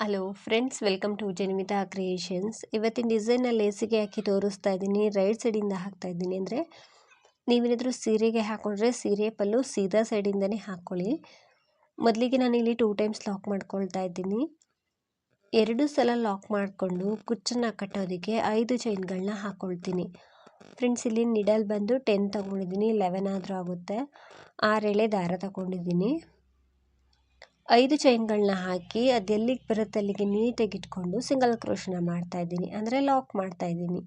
Hello friends welcome to Janmita creations ಇವತ್ತಿನ ಡಿಸೈನ್ನ ಲೇಸಿಗೆ ಹಾಕಿ ತೋರಿಸ್ತಾ ಇದ್ದೀನಿ. ರೈಟ್ ಸೈಡಿಂದ ಹಾಕ್ತಾ ಇದ್ದೀನಿ ಅಂದರೆ, ನೀವೇನಾದರೂ ಸೀರೆಗೆ ಹಾಕ್ಕೊಂಡ್ರೆ ಸೀರೆ ಪಲ್ಲು ಸೀದಾ ಸೈಡಿಂದನೇ ಹಾಕ್ಕೊಳ್ಳಿ ಮೊದಲಿಗೆ ನಾನು ಇಲ್ಲಿ ಟೂ ಟೈಮ್ಸ್ ಲಾಕ್ ಮಾಡ್ಕೊಳ್ತಾ ಇದ್ದೀನಿ. ಎರಡು ಸಲ ಲಾಕ್ ಮಾಡಿಕೊಂಡು ಕುಚ್ಚನ್ನು ಕಟ್ಟೋದಕ್ಕೆ ಐದು ಚೈನ್ಗಳನ್ನ ಹಾಕ್ಕೊಳ್ತೀನಿ ಫ್ರೆಂಡ್ಸ್ ಇಲ್ಲಿ ನಿಡಲ್ ಬಂದು ಟೆನ್ ತೊಗೊಂಡಿದ್ದೀನಿ ಲೆವೆನ್ ಆದರೂ ಆಗುತ್ತೆ. ಆರೆಳೆ ದಾರ ತಗೊಂಡಿದ್ದೀನಿ. ಐದು ಚೈನ್ಗಳನ್ನ ಹಾಕಿ ಅದು ಎಲ್ಲಿಗೆ ಬರುತ್ತೆ ಅಲ್ಲಿಗೆ ನೀಟಾಗಿ ಇಟ್ಕೊಂಡು ಸಿಂಗಲ್ ಕ್ರೋಶನ ಮಾಡ್ತಾ ಇದ್ದೀನಿ. ಅಂದರೆ ಲಾಕ್ ಮಾಡ್ತಾ ಇದ್ದೀನಿ.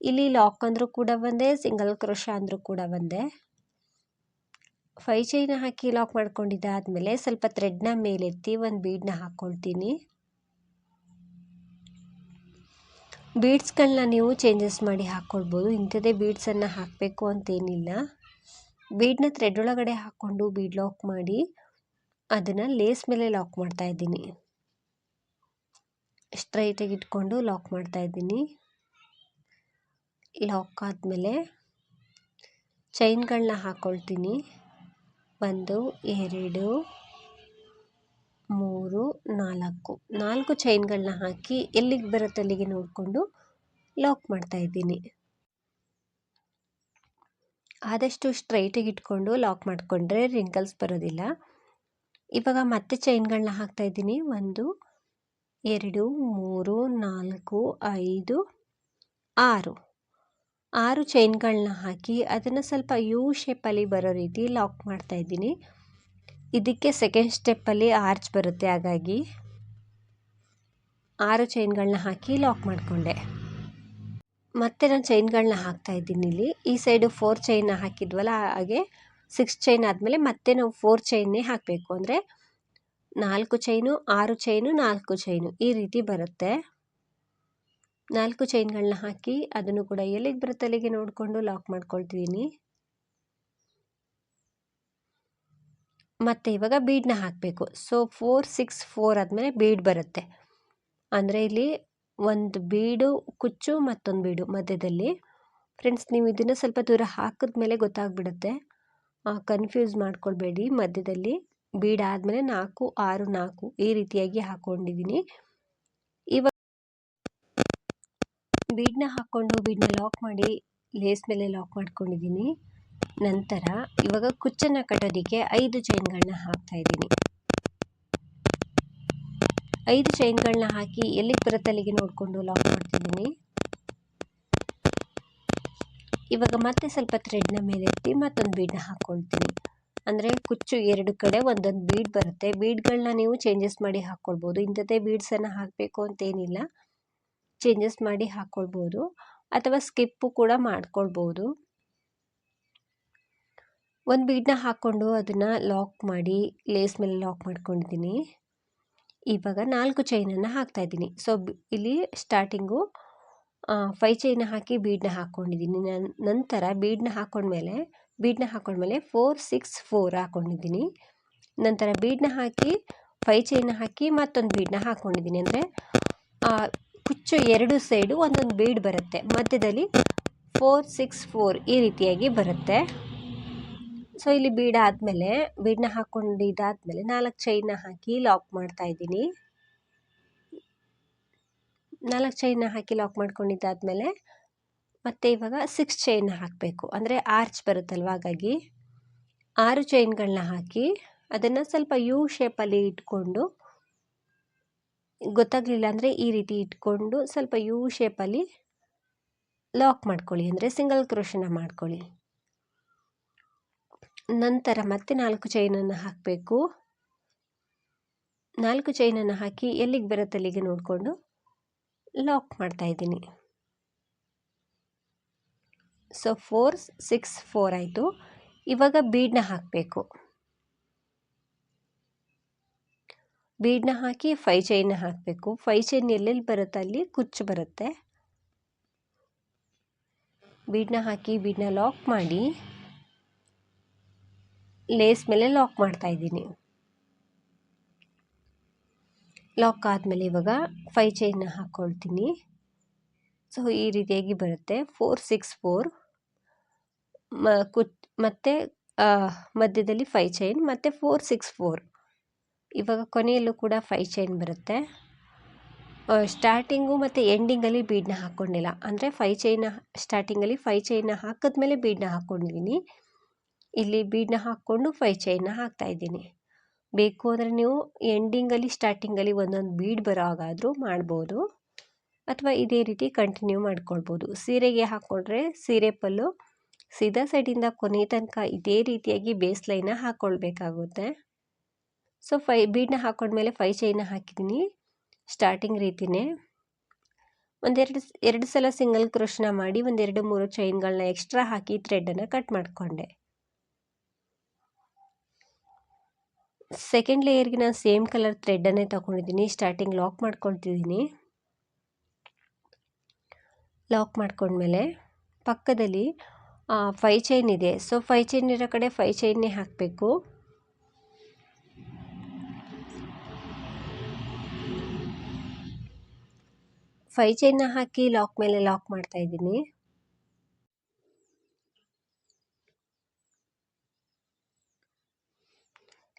ಇಲ್ಲಿ ಲಾಕ್ ಅಂದರೂ ಕೂಡ ಒಂದೇ, ಸಿಂಗಲ್ ಕ್ರೋಶ ಅಂದರೂ ಕೂಡ ಒಂದೇ. ಫೈ ಚೈನ ಹಾಕಿ ಲಾಕ್ ಮಾಡ್ಕೊಂಡಿದ್ದಾದಮೇಲೆ ಸ್ವಲ್ಪ ಥ್ರೆಡ್ನ ಮೇಲೆತ್ತಿ ಒಂದು ಬೀಡನ್ನ ಹಾಕ್ಕೊಳ್ತೀನಿ ಬೀಡ್ಸ್ಗಳನ್ನ ನೀವು ಚೇಂಜಸ್ ಮಾಡಿ ಹಾಕ್ಕೊಳ್ಬೋದು ಇಂಥದ್ದೇ ಬೀಡ್ಸನ್ನು ಹಾಕಬೇಕು ಅಂತೇನಿಲ್ಲ. ಬೀಡನ್ನ ಥ್ರೆಡ್ ಒಳಗಡೆ ಹಾಕ್ಕೊಂಡು ಬೀಡ್ ಲಾಕ್ ಮಾಡಿ ಅದನ್ನು ಲೇಸ್ ಮೇಲೆ ಲಾಕ್ ಮಾಡ್ತಾ ಇದ್ದೀನಿ. ಸ್ಟ್ರೈಟಾಗಿ ಇಟ್ಕೊಂಡು ಲಾಕ್ ಮಾಡ್ತಾ ಇದ್ದೀನಿ. ಲಾಕ್ ಆದಮೇಲೆ ಚೈನ್ಗಳನ್ನ ಹಾಕ್ಕೊಳ್ತೀನಿ ಒಂದು, ಎರಡು, ಮೂರು, ನಾಲ್ಕು. ನಾಲ್ಕು ಚೈನ್ಗಳನ್ನ ಹಾಕಿ ಎಲ್ಲಿಗೆ ಬರುತ್ತೆ ಅಲ್ಲಿಗೆ ನೋಡಿಕೊಂಡು ಲಾಕ್ ಮಾಡ್ತಾ ಇದ್ದೀನಿ. ಆದಷ್ಟು ಸ್ಟ್ರೈಟಾಗಿ ಇಟ್ಕೊಂಡು ಲಾಕ್ ಮಾಡಿಕೊಂಡ್ರೆ ರಿಂಕಲ್ಸ್ ಬರೋದಿಲ್ಲ. ಇವಾಗ ಮತ್ತೆ ಚೈನ್ಗಳನ್ನ ಹಾಕ್ತಾ ಇದ್ದೀನಿ. ಒಂದು, ಎರಡು, ಮೂರು, ನಾಲ್ಕು, ಐದು, ಆರು. ಆರು ಚೈನ್ಗಳನ್ನ ಹಾಕಿ ಅದನ್ನು ಸ್ವಲ್ಪ ಯು ಶೇಪಲ್ಲಿ ಬರೋ ರೀತಿ ಲಾಕ್ ಮಾಡ್ತಾ ಇದ್ದೀನಿ. ಇದಕ್ಕೆ ಸೆಕೆಂಡ್ ಸ್ಟೆಪ್ಪಲ್ಲಿ ಆರ್ಚ್ ಬರುತ್ತೆ ಹಾಗಾಗಿ. ಆರು ಚೈನ್ಗಳನ್ನ ಹಾಕಿ ಲಾಕ್ ಮಾಡಿಕೊಂಡೆ. ಮತ್ತೆ ನಾನು ಚೈನ್ಗಳನ್ನ ಹಾಕ್ತಾ ಇದ್ದೀನಿ ಇಲ್ಲಿ. ಈ ಸೈಡು ಫೋರ್ ಚೈನ್ನ ಹಾಕಿದ್ವಲ್ಲ ಹಾಗೆ ಸಿಕ್ಸ್ ಚೈನ್ ಆದಮೇಲೆ ಮತ್ತೆ ನಾವು ಫೋರ್ ಚೈನ್ನೇ ಹಾಕಬೇಕು. ಅಂದರೆ ನಾಲ್ಕು ಚೈನು ಆರು ಚೈನು ನಾಲ್ಕು ಚೈನು ಈ ರೀತಿ ಬರುತ್ತೆ. ನಾಲ್ಕು ಚೈನ್ಗಳನ್ನ ಹಾಕಿ ಅದನ್ನು ಕೂಡ ಎಲ್ಲಿಗೆ ಬರುತ್ತೆ ಅಲ್ಲಿಗೆ ನೋಡಿಕೊಂಡು ಲಾಕ್ ಮಾಡ್ಕೊಳ್ತಿದ್ದೀನಿ ಮತ್ತು ಇವಾಗ ಬೀಡನ್ನ ಹಾಕಬೇಕು. ಸೊ ಫೋರ್ ಸಿಕ್ಸ್ ಫೋರ್ ಆದಮೇಲೆ ಬೀಡ್ ಬರುತ್ತೆ. ಅಂದರೆ ಇಲ್ಲಿ ಒಂದು ಬೀಡು ಕುಚ್ಚು ಮತ್ತೊಂದು ಬೀಡು ಮಧ್ಯದಲ್ಲಿ. ಫ್ರೆಂಡ್ಸ್ ನೀವು ಇದನ್ನು ಸ್ವಲ್ಪ ದೂರ ಹಾಕಿದ್ಮೇಲೆ ಗೊತ್ತಾಗ್ಬಿಡುತ್ತೆ. ಕನ್ಫ್ಯೂಸ್ ಮಾಡ್ಕೊಳ್ಬೇಡಿ. ಮಧ್ಯದಲ್ಲಿ ಬೀಡ್ ಆದಮೇಲೆ ನಾಲ್ಕು, ಆರು, ನಾಲ್ಕು ಈ ರೀತಿಯಾಗಿ ಹಾಕ್ಕೊಂಡಿದ್ದೀನಿ ಇವಾಗ ಬೀಡನ್ನ ಹಾಕ್ಕೊಂಡು ಬೀಡನ್ನ ಲಾಕ್ ಮಾಡಿ ಲೇಸ್ ಮೇಲೆ ಲಾಕ್ ಮಾಡ್ಕೊಂಡಿದ್ದೀನಿ. ನಂತರ ಇವಾಗ ಕುಚ್ಚನ್ನು ಕಟ್ಟೋದಕ್ಕೆ ಐದು ಚೈನ್ಗಳನ್ನ ಹಾಕ್ತಾ ಇದ್ದೀನಿ. ಐದು ಚೈನ್ಗಳನ್ನ ಹಾಕಿ ಎಲ್ಲಿಗೆ ಬರುತ್ತೆ ಅಲ್ಲಿಗೆ ನೋಡಿಕೊಂಡು ಲಾಕ್ ಮಾಡ್ತಿದ್ದೀನಿ. ಇವಾಗ ಮತ್ತೆ ಸ್ವಲ್ಪ ಥ್ರೆಡ್ನ ಮೇಲೆ ಎತ್ತಿ ಮತ್ತೊಂದು ಬೀಡನ್ನ ಹಾಕ್ಕೊಳ್ತೀನಿ ಅಂದರೆ ಕುಚ್ಚು ಎರಡು ಕಡೆ ಒಂದೊಂದು ಬೀಡ್ ಬರುತ್ತೆ. ಬೀಡ್ಗಳನ್ನ ನೀವು ಚೇಂಜಸ್ ಮಾಡಿ ಹಾಕ್ಕೊಳ್ಬೋದು ಇಂಥದ್ದೇ ಬೀಡ್ಸನ್ನು ಹಾಕಬೇಕು ಅಂತೇನಿಲ್ಲ. ಚೇಂಜಸ್ ಮಾಡಿ ಹಾಕ್ಕೊಳ್ಬೋದು ಅಥವಾ ಸ್ಕಿಪ್ಪು ಕೂಡ ಮಾಡ್ಕೊಳ್ಬೋದು. ಒಂದು ಬೀಡನ್ನ ಹಾಕ್ಕೊಂಡು ಅದನ್ನು ಲಾಕ್ ಮಾಡಿ ಲೇಸ್ ಮೇಲೆ ಲಾಕ್ ಮಾಡ್ಕೊಂಡಿದ್ದೀನಿ. ಇವಾಗ ನಾಲ್ಕು ಚೈನನ್ನು ಹಾಕ್ತಾಯಿದ್ದೀನಿ ಸೊ ಇಲ್ಲಿ ಸ್ಟಾರ್ಟಿಂಗು ಫೈ ಚೈನ ಹಾಕಿ ಬೀಡನ್ನ ಹಾಕ್ಕೊಂಡಿದ್ದೀನಿ. ನಂತರ ಬೀಡನ್ನ ಹಾಕ್ಕೊಂಡ್ಮೇಲೆ ಬೀಡನ್ನ ಹಾಕ್ಕೊಂಡ್ಮೇಲೆ ಫೋರ್ ಸಿಕ್ಸ್ ಫೋರ್ ಹಾಕ್ಕೊಂಡಿದ್ದೀನಿ ನಂತರ ಬೀಡನ್ನ ಹಾಕಿ ಫೈ ಚೈನ ಹಾಕಿ ಮತ್ತೊಂದು ಬೀಡನ್ನ ಹಾಕ್ಕೊಂಡಿದ್ದೀನಿ ಅಂದರೆ ಕುಚ್ಚು ಎರಡು ಸೈಡು ಒಂದೊಂದು ಬೀಡ್ ಬರುತ್ತೆ. ಮಧ್ಯದಲ್ಲಿ ಫೋರ್ ಸಿಕ್ಸ್ ಫೋರ್ ಈ ರೀತಿಯಾಗಿ ಬರುತ್ತೆ. ಸೊ, ಇಲ್ಲಿ ಬೀಡಾದಮೇಲೆ ಬೀಡನ್ನ ಹಾಕ್ಕೊಂಡಿದ್ದಾದಮೇಲೆ ನಾಲ್ಕು ಚೈನ ಹಾಕಿ ಲಾಕ್ ಮಾಡ್ತಾ ಇದ್ದೀನಿ. ನಾಲ್ಕು ಚೈನ್ನ ಹಾಕಿ ಲಾಕ್ ಮಾಡ್ಕೊಂಡಿದ್ದಾದಮೇಲೆ ಮತ್ತು ಇವಾಗ ಸಿಕ್ಸ್ ಚೈನ್ ಹಾಕಬೇಕು. ಅಂದರೆ ಆರ್ಚ್ ಬರುತ್ತಲ್ವ ಹಾಗಾಗಿ ಆರು ಚೈನ್ಗಳನ್ನ ಹಾಕಿ ಅದನ್ನು ಸ್ವಲ್ಪ ಯು ಶೇಪಲ್ಲಿ ಇಟ್ಕೊಂಡು ಗೊತ್ತಾಗಲಿಲ್ಲ ಅಂದರೆ ಈ ರೀತಿ ಇಟ್ಕೊಂಡು ಸ್ವಲ್ಪ ಯು ಶೇಪಲ್ಲಿ ಲಾಕ್ ಮಾಡ್ಕೊಳ್ಳಿ. ಅಂದರೆ ಸಿಂಗಲ್ ಕ್ರೋಶನ ಮಾಡ್ಕೊಳ್ಳಿ. ನಂತರ ಮತ್ತೆ ನಾಲ್ಕು ಚೈನನ್ನು ಹಾಕಬೇಕು. ನಾಲ್ಕು ಚೈನನ್ನು ಹಾಕಿ ಎಲ್ಲಿಗೆ ಬರುತ್ತೆ ಅಲ್ಲಿಗೆ ನೋಡಿಕೊಂಡು ಲಾಕ್ ಮಾಡ್ತಾ ಇದ್ದೀನಿ. ಸೊ ಫೋರ್ ಸಿಕ್ಸ್ ಫೋರ್ ಆಯಿತು. ಇವಾಗ ಬೀಡನ್ನ ಹಾಕಬೇಕು. ಬೀಡನ್ನ ಹಾಕಿ ಫೈ ಚೈನ್ನ ಹಾಕಬೇಕು. ಫೈ ಚೈನ್ ಎಲ್ಲೆಲ್ಲಿ ಬರುತ್ತೆ ಅಲ್ಲಿ ಕುಚ್ಚು ಬರುತ್ತೆ. ಬೀಡನ್ನ ಹಾಕಿ ಬೀಡನ್ನ ಲಾಕ್ ಮಾಡಿ ಲೇಸ್ ಮೇಲೆ ಲಾಕ್ ಮಾಡ್ತಾ ಇದ್ದೀನಿ. ಲಾಕ್ ಆದಮೇಲೆ ಇವಾಗ ಫೈ ಚೈನ್ನ ಹಾಕ್ಕೊಳ್ತೀನಿ ಸೊ ಈ ರೀತಿಯಾಗಿ ಬರುತ್ತೆ. ಫೋರ್ ಸಿಕ್ಸ್ ಫೋರ್ ಮ ಕುಚ್ ಮತ್ತು ಮಧ್ಯದಲ್ಲಿ ಫೈ ಚೈನ್ ಮತ್ತು ಫೋರ್ ಸಿಕ್ಸ್ ಫೋರ್ ಇವಾಗ ಕೊನೆಯಲ್ಲೂ ಕೂಡ ಫೈ ಚೈನ್ ಬರುತ್ತೆ. ಸ್ಟಾರ್ಟಿಂಗು ಮತ್ತು ಎಂಡಿಂಗಲ್ಲಿ ಬೀಡನ್ನ ಹಾಕ್ಕೊಂಡಿಲ್ಲ ಅಂದರೆ ಫೈ ಚೈನ ಸ್ಟಾರ್ಟಿಂಗಲ್ಲಿ ಫೈ ಚೈನ ಹಾಕಿದ್ಮೇಲೆ ಬೀಡನ್ನ ಹಾಕ್ಕೊಂಡಿದ್ದೀನಿ ಇಲ್ಲಿ ಬೀಡನ್ನ ಹಾಕ್ಕೊಂಡು ಫೈ ಚೈನ್ನ ಹಾಕ್ತಾಯಿದ್ದೀನಿ ಬೇಕು ಅಂದರೆ ನೀವು ಎಂಡಿಂಗಲ್ಲಿ ಸ್ಟಾರ್ಟಿಂಗಲ್ಲಿ ಒಂದೊಂದು ಬೀಡ್ ಬರೋ ಹಾಗಾದರೂ ಮಾಡ್ಬೋದು. ಅಥವಾ ಇದೇ ರೀತಿ ಕಂಟಿನ್ಯೂ ಮಾಡ್ಕೊಳ್ಬೋದು. ಸೀರೆಗೆ ಹಾಕ್ಕೊಂಡ್ರೆ ಸೀರೆ ಪಲ್ಲು, ಸೀದಾ ಸೈಡಿಂದ ಕೊನೆ ತನಕ ಇದೇ ರೀತಿಯಾಗಿ ಬೇಸ್ ಲೈನ ಹಾಕ್ಕೊಳ್ಬೇಕಾಗುತ್ತೆ ಸೊ ಫೈ ಬೀಡನ್ನ ಹಾಕ್ಕೊಂಡ್ಮೇಲೆ ಫೈ ಚೈನ ಹಾಕಿದ್ದೀನಿ. ಸ್ಟಾರ್ಟಿಂಗ್ ರೀತಿನೇ. ಒಂದೆರಡು, ಎರಡು ಸಲ ಸಿಂಗಲ್ ಕ್ರೋಶನ ಮಾಡಿ ಒಂದೆರಡು ಮೂರು ಚೈನ್ಗಳನ್ನ ಎಕ್ಸ್ಟ್ರಾ ಹಾಕಿ ಥ್ರೆಡನ್ನು ಕಟ್ ಮಾಡಿಕೊಂಡೆ. ಸೆಕೆಂಡ್ ಲೇಯರ್ಗೆ ನಾನು ಸೇಮ್ ಕಲರ್ ಥ್ರೆಡ್ಡನ್ನೇ ತಗೊಂಡಿದ್ದೀನಿ. Starting lock ಮಾಡ್ಕೊಳ್ತಿದ್ದೀನಿ. ಲಾಕ್ ಮಾಡ್ಕೊಂಡ್ಮೇಲೆ ಪಕ್ಕದಲ್ಲಿ ಫೈ ಚೈನ್ ಇದೆ. ಸೊ ಫೈ ಚೈನ್ ಇರೋ ಕಡೆ ಫೈ ಚೈನ್ನೇ ಹಾಕಬೇಕು. ಫೈ ಚೈನ್ನ ಹಾಕಿ ಲಾಕ್ ಮೇಲೆ ಲಾಕ್ ಮಾಡ್ತಾ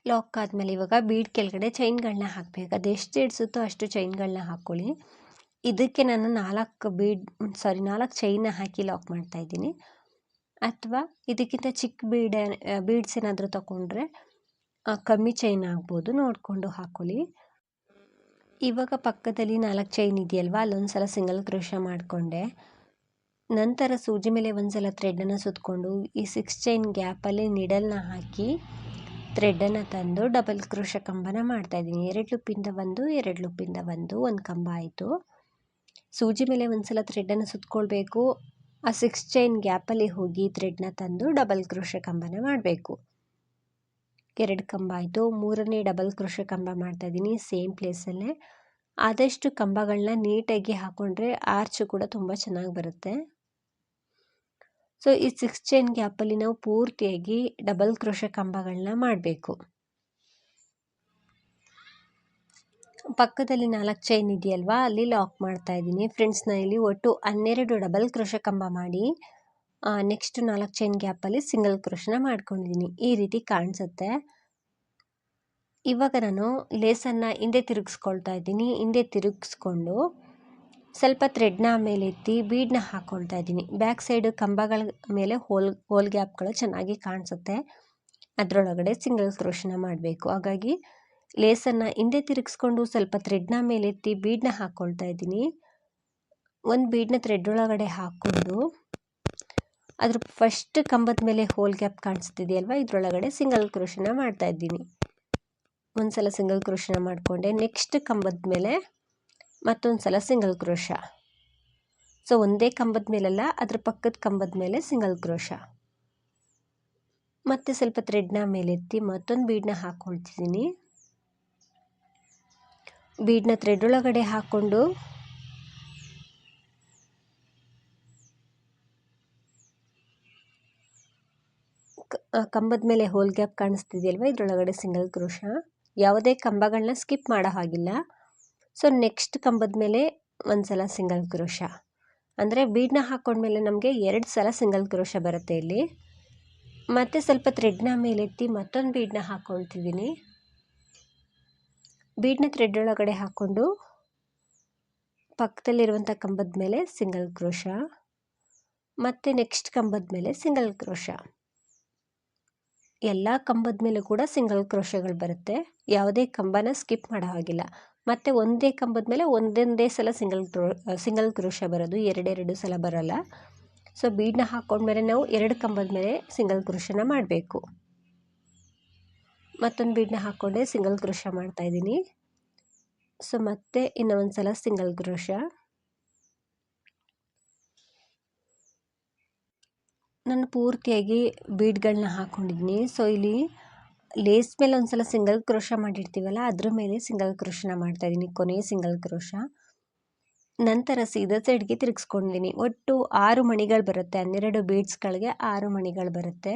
ಲಾಕ್ ಆದಮೇಲೆ ಇವಾಗ ಬೀಡ್ ಕೆಳಗಡೆ ಚೈನ್ಗಳನ್ನ ಹಾಕಬೇಕು. ಅದು ಎಷ್ಟು ಇಡಿಸುತ್ತೋ ಅಷ್ಟು ಚೈನ್ಗಳನ್ನ ಹಾಕ್ಕೊಳ್ಳಿ ಇದಕ್ಕೆ ನಾನು ನಾಲ್ಕು ಬೀಡ್ ಸಾರಿ ನಾಲ್ಕು ಚೈನ್ನ ಹಾಕಿ ಲಾಕ್ ಮಾಡ್ತಾ ಇದ್ದೀನಿ. ಅಥವಾ ಇದಕ್ಕಿಂತ ಚಿಕ್ಕ ಬೀಡ್ ಬೀಡ್ಸ್ ಏನಾದರೂ ತಗೊಂಡ್ರೆ ಕಮ್ಮಿ ಚೈನ್ ಆಗ್ಬೋದು. ನೋಡಿಕೊಂಡು ಹಾಕ್ಕೊಳ್ಳಿ ಇವಾಗ ಪಕ್ಕದಲ್ಲಿ ನಾಲ್ಕು ಚೈನ್ ಇದೆಯಲ್ವ? ಅಲ್ಲೊಂದು ಸಲ ಸಿಂಗಲ್ ಕ್ರೋಶ ಮಾಡಿಕೊಂಡೆ. ನಂತರ ಸೂಜಿ ಮೇಲೆ ಒಂದು ಸಲ ಥ್ರೆಡನ್ನು ಸುತ್ತಕೊಂಡು ಈ ಸಿಕ್ಸ್ ಚೈನ್ ಗ್ಯಾಪಲ್ಲಿ ನಿಡಲ್ನ ಹಾಕಿ ಥ್ರೆಡ್ಡನ್ನು ತಂದು ಡಬಲ್ ಕ್ರೋಶ ಕಂಬನ ಮಾಡ್ತಾಯಿದ್ದೀನಿ ಎರಡು ಲುಪ್ಪಿಂದ ಒಂದು, ಎರಡು ಲುಪ್ಪಿಂದ ಒಂದು ಒಂದು ಕಂಬ ಆಯಿತು. ಸೂಜಿ ಮೇಲೆ ಒಂದು ಸಲ ಥ್ರೆಡ್ಡನ್ನು ಸುತ್ಕೊಳ್ಬೇಕು. ಆ ಸಿಕ್ಸ್ ಚೈನ್ ಗ್ಯಾಪಲ್ಲಿ ಹೋಗಿ ಥ್ರೆಡ್ನ ತಂದು ಡಬಲ್ ಕ್ರೋಶ ಕಂಬನ ಮಾಡಬೇಕು. ಎರಡು ಕಂಬ ಆಯಿತು. ಮೂರನೇ ಡಬಲ್ ಕ್ರೋಶ ಕಂಬ ಮಾಡ್ತಾಯಿದ್ದೀನಿ ಸೇಮ್ ಪ್ಲೇಸಲ್ಲೇ. ಆದಷ್ಟು ಕಂಬಗಳನ್ನ ನೀಟಾಗಿ ಹಾಕ್ಕೊಂಡ್ರೆ ಆರ್ಚು ಕೂಡ ತುಂಬ ಚೆನ್ನಾಗಿ ಬರುತ್ತೆ. ಸೊ ಈ ಸಿಕ್ಸ್ ಚೈನ್ ಗ್ಯಾಪಲ್ಲಿ ನಾವು ಪೂರ್ತಿಯಾಗಿ ಡಬಲ್ ಕ್ರೋಶ ಕಂಬಗಳನ್ನ ಮಾಡಬೇಕು. ಪಕ್ಕದಲ್ಲಿ ನಾಲ್ಕು ಚೈನ್ ಇದೆಯಲ್ವಾ? ಅಲ್ಲಿ ಲಾಕ್ ಮಾಡ್ತಾ ಇದ್ದೀನಿ. ಫ್ರೆಂಡ್ಸ್ ನಾನು ಇಲ್ಲಿ ಒಟ್ಟು ಹನ್ನೆರಡು ಡಬಲ್ ಕ್ರೋಶ ಕಂಬ ಮಾಡಿ ನೆಕ್ಸ್ಟ್ ನಾಲ್ಕು ಚೈನ್ ಗ್ಯಾಪಲ್ಲಿ ಸಿಂಗಲ್ ಕ್ರೋಶನ ಮಾಡ್ಕೊಂಡಿದ್ದೀನಿ. ಈ ರೀತಿ ಕಾಣಿಸುತ್ತೆ. ಇವಾಗ ನಾನು ಲೇಸನ್ನು ಹಿಂದೆ ತಿರುಗಿಸ್ಕೊಳ್ತಾ ಇದ್ದೀನಿ. ಹಿಂದೆ ತಿರುಗಿಸ್ಕೊಂಡು ಸ್ವಲ್ಪ ಥ್ರೆಡ್ನ ಮೇಲೆ ಎತ್ತಿ ಬೀಡನ್ನ ಹಾಕ್ಕೊಳ್ತಾ ಇದ್ದೀನಿ. ಬ್ಯಾಕ್ ಸೈಡು ಕಂಬಗಳ ಮೇಲೆ ಹೋಲ್ ಹೋಲ್ ಗ್ಯಾಪ್ಗಳು ಚೆನ್ನಾಗಿ ಕಾಣಿಸುತ್ತೆ. ಅದರೊಳಗಡೆ ಸಿಂಗಲ್ ಕ್ರೋಶನ ಮಾಡಬೇಕು. ಹಾಗಾಗಿ ಲೇಸನ್ನು ಹಿಂದೆ ತಿರುಗಿಸ್ಕೊಂಡು ಸ್ವಲ್ಪ ಥ್ರೆಡ್ನ ಮೇಲೆ ಎತ್ತಿ ಬೀಡನ್ನ ಹಾಕ್ಕೊಳ್ತಾ ಇದ್ದೀನಿ. ಒಂದು ಬೀಡನ್ನ ಥ್ರೆಡ್ ಒಳಗಡೆ ಹಾಕ್ಕೊಂಡು ಅದ್ರ ಫಸ್ಟ್ ಕಂಬದ ಮೇಲೆ ಹೋಲ್ ಗ್ಯಾಪ್ ಕಾಣಿಸ್ತಿದೆಯಲ್ವ? ಇದರೊಳಗಡೆ ಸಿಂಗಲ್ ಕ್ರೋಶನ ಮಾಡ್ತಾ ಇದ್ದೀನಿ. ಒಂದು ಸಲ ಸಿಂಗಲ್ ಕ್ರೋಶನ ಮಾಡಿಕೊಂಡೆ. ನೆಕ್ಸ್ಟ್ ಕಂಬದ ಮೇಲೆ ಮತ್ತೊಂದು ಸಲ ಸಿಂಗಲ್ ಕ್ರೋಶ. ಸೊ ಒಂದೇ ಕಂಬದ ಮೇಲಲ್ಲ, ಅದ್ರ ಪಕ್ಕದ ಕಂಬದ ಮೇಲೆ ಸಿಂಗಲ್ ಕ್ರೋಶ. ಮತ್ತೆ ಸ್ವಲ್ಪ ಥ್ರೆಡ್ನ ಮೇಲೆತ್ತಿ ಮತ್ತೊಂದು ಬೀಡನ್ನ ಹಾಕ್ಕೊಳ್ತಿದ್ದೀನಿ ಬೀಡನ್ನ ಥ್ರೆಡ್ ಒಳಗಡೆ ಹಾಕ್ಕೊಂಡು ಕಂಬದ ಮೇಲೆ ಹೋಲ್ ಗ್ಯಾಪ್ ಕಾಣಿಸ್ತಿದೆಯಲ್ವ? ಇದರೊಳಗಡೆ ಸಿಂಗಲ್ ಕ್ರೋಶ. ಯಾವುದೇ ಕಂಬಗಳನ್ನ ಸ್ಕಿಪ್ ಮಾಡೋ ಹಾಗಿಲ್ಲ. ಸೊ ನೆಕ್ಸ್ಟ್ ಕಂಬದ ಮೇಲೆ ಒಂದು ಸಲ ಸಿಂಗಲ್ ಕ್ರೋಶ. ಅಂದರೆ ಬೀಡನ್ನ ಹಾಕ್ಕೊಂಡ್ಮೇಲೆ ನಮಗೆ ಎರಡು ಸಲ ಸಿಂಗಲ್ ಕ್ರೋಶ ಬರುತ್ತೆ ಇಲ್ಲಿ. ಮತ್ತು ಸ್ವಲ್ಪ ಥ್ರೆಡ್ನ ಮೇಲೆತ್ತಿ ಮತ್ತೊಂದು ಬೀಡನ್ನ ಹಾಕ್ಕೊಳ್ತಿದ್ದೀನಿ ಬೀಡನ್ನ ಥ್ರೆಡ್ ಒಳಗಡೆ ಹಾಕ್ಕೊಂಡು ಪಕ್ಕದಲ್ಲಿರುವಂಥ ಕಂಬದ ಮೇಲೆ ಸಿಂಗಲ್ ಕ್ರೋಶ. ಮತ್ತು ನೆಕ್ಸ್ಟ್ ಕಂಬದ ಮೇಲೆ ಸಿಂಗಲ್ ಕ್ರೋಶ. ಎಲ್ಲ ಕಂಬದ ಮೇಲೆ ಕೂಡ ಸಿಂಗಲ್ ಕ್ರೋಶಗಳು ಬರುತ್ತೆ. ಯಾವುದೇ ಕಂಬನ ಸ್ಕಿಪ್ ಮಾಡೋ ಹಾಗಿಲ್ಲ. ಮತ್ತು ಒಂದೇ ಕಂಬದ ಮೇಲೆ ಒಂದೊಂದೇ ಸಲ ಸಿಂಗಲ್ ಕ್ರೋ ಸಿಂಗಲ್ ಕ್ರೋಶ ಬರೋದು, ಎರಡೆರಡು ಸಲ ಬರೋಲ್ಲ. ಸೊ ಬೀಡನ್ನ ಹಾಕ್ಕೊಂಡ್ಮೇಲೆ ನಾವು ಎರಡು ಕಂಬದ ಮೇಲೆ ಸಿಂಗಲ್ ಕ್ರೋಶನ ಮಾಡಬೇಕು. ಮತ್ತೊಂದು ಬೀಡನ್ನ ಹಾಕ್ಕೊಂಡೆ ಸಿಂಗಲ್ ಕ್ರೋಶ ಮಾಡ್ತಾಯಿದ್ದೀನಿ ಸೊ ಮತ್ತೆ ಇನ್ನೊಂದು ಸಲ ಸಿಂಗಲ್ ಕ್ರೋಶ ನಾನು ಪೂರ್ತಿಯಾಗಿ ಬೀಡ್ಗಳನ್ನ ಹಾಕ್ಕೊಂಡಿದ್ದೀನಿ ಸೊ ಇಲ್ಲಿ ಲೇಸ್ ಮೇಲೆ ಒಂದು ಸಲ ಸಿಂಗಲ್ ಕ್ರೋಶ ಮಾಡಿರ್ತೀವಲ್ಲ, ಅದ್ರ ಮೇಲೆ ಸಿಂಗಲ್ ಕ್ರೋಶನ ಮಾಡ್ತಾಯಿದ್ದೀನಿ ಕೊನೆಯ ಸಿಂಗಲ್ ಕ್ರೋಶ. ನಂತರ ಸೀದಾ ಸೈಡ್ಗೆ ತಿರುಗಿಸ್ಕೊಂಡಿದ್ದೀನಿ ಒಟ್ಟು ಆರು ಮಣಿಗಳು ಬರುತ್ತೆ, ಹನ್ನೆರಡು ಬೀಡ್ಸ್ಗಳಿಗೆ ಆರು ಮಣಿಗಳು ಬರುತ್ತೆ.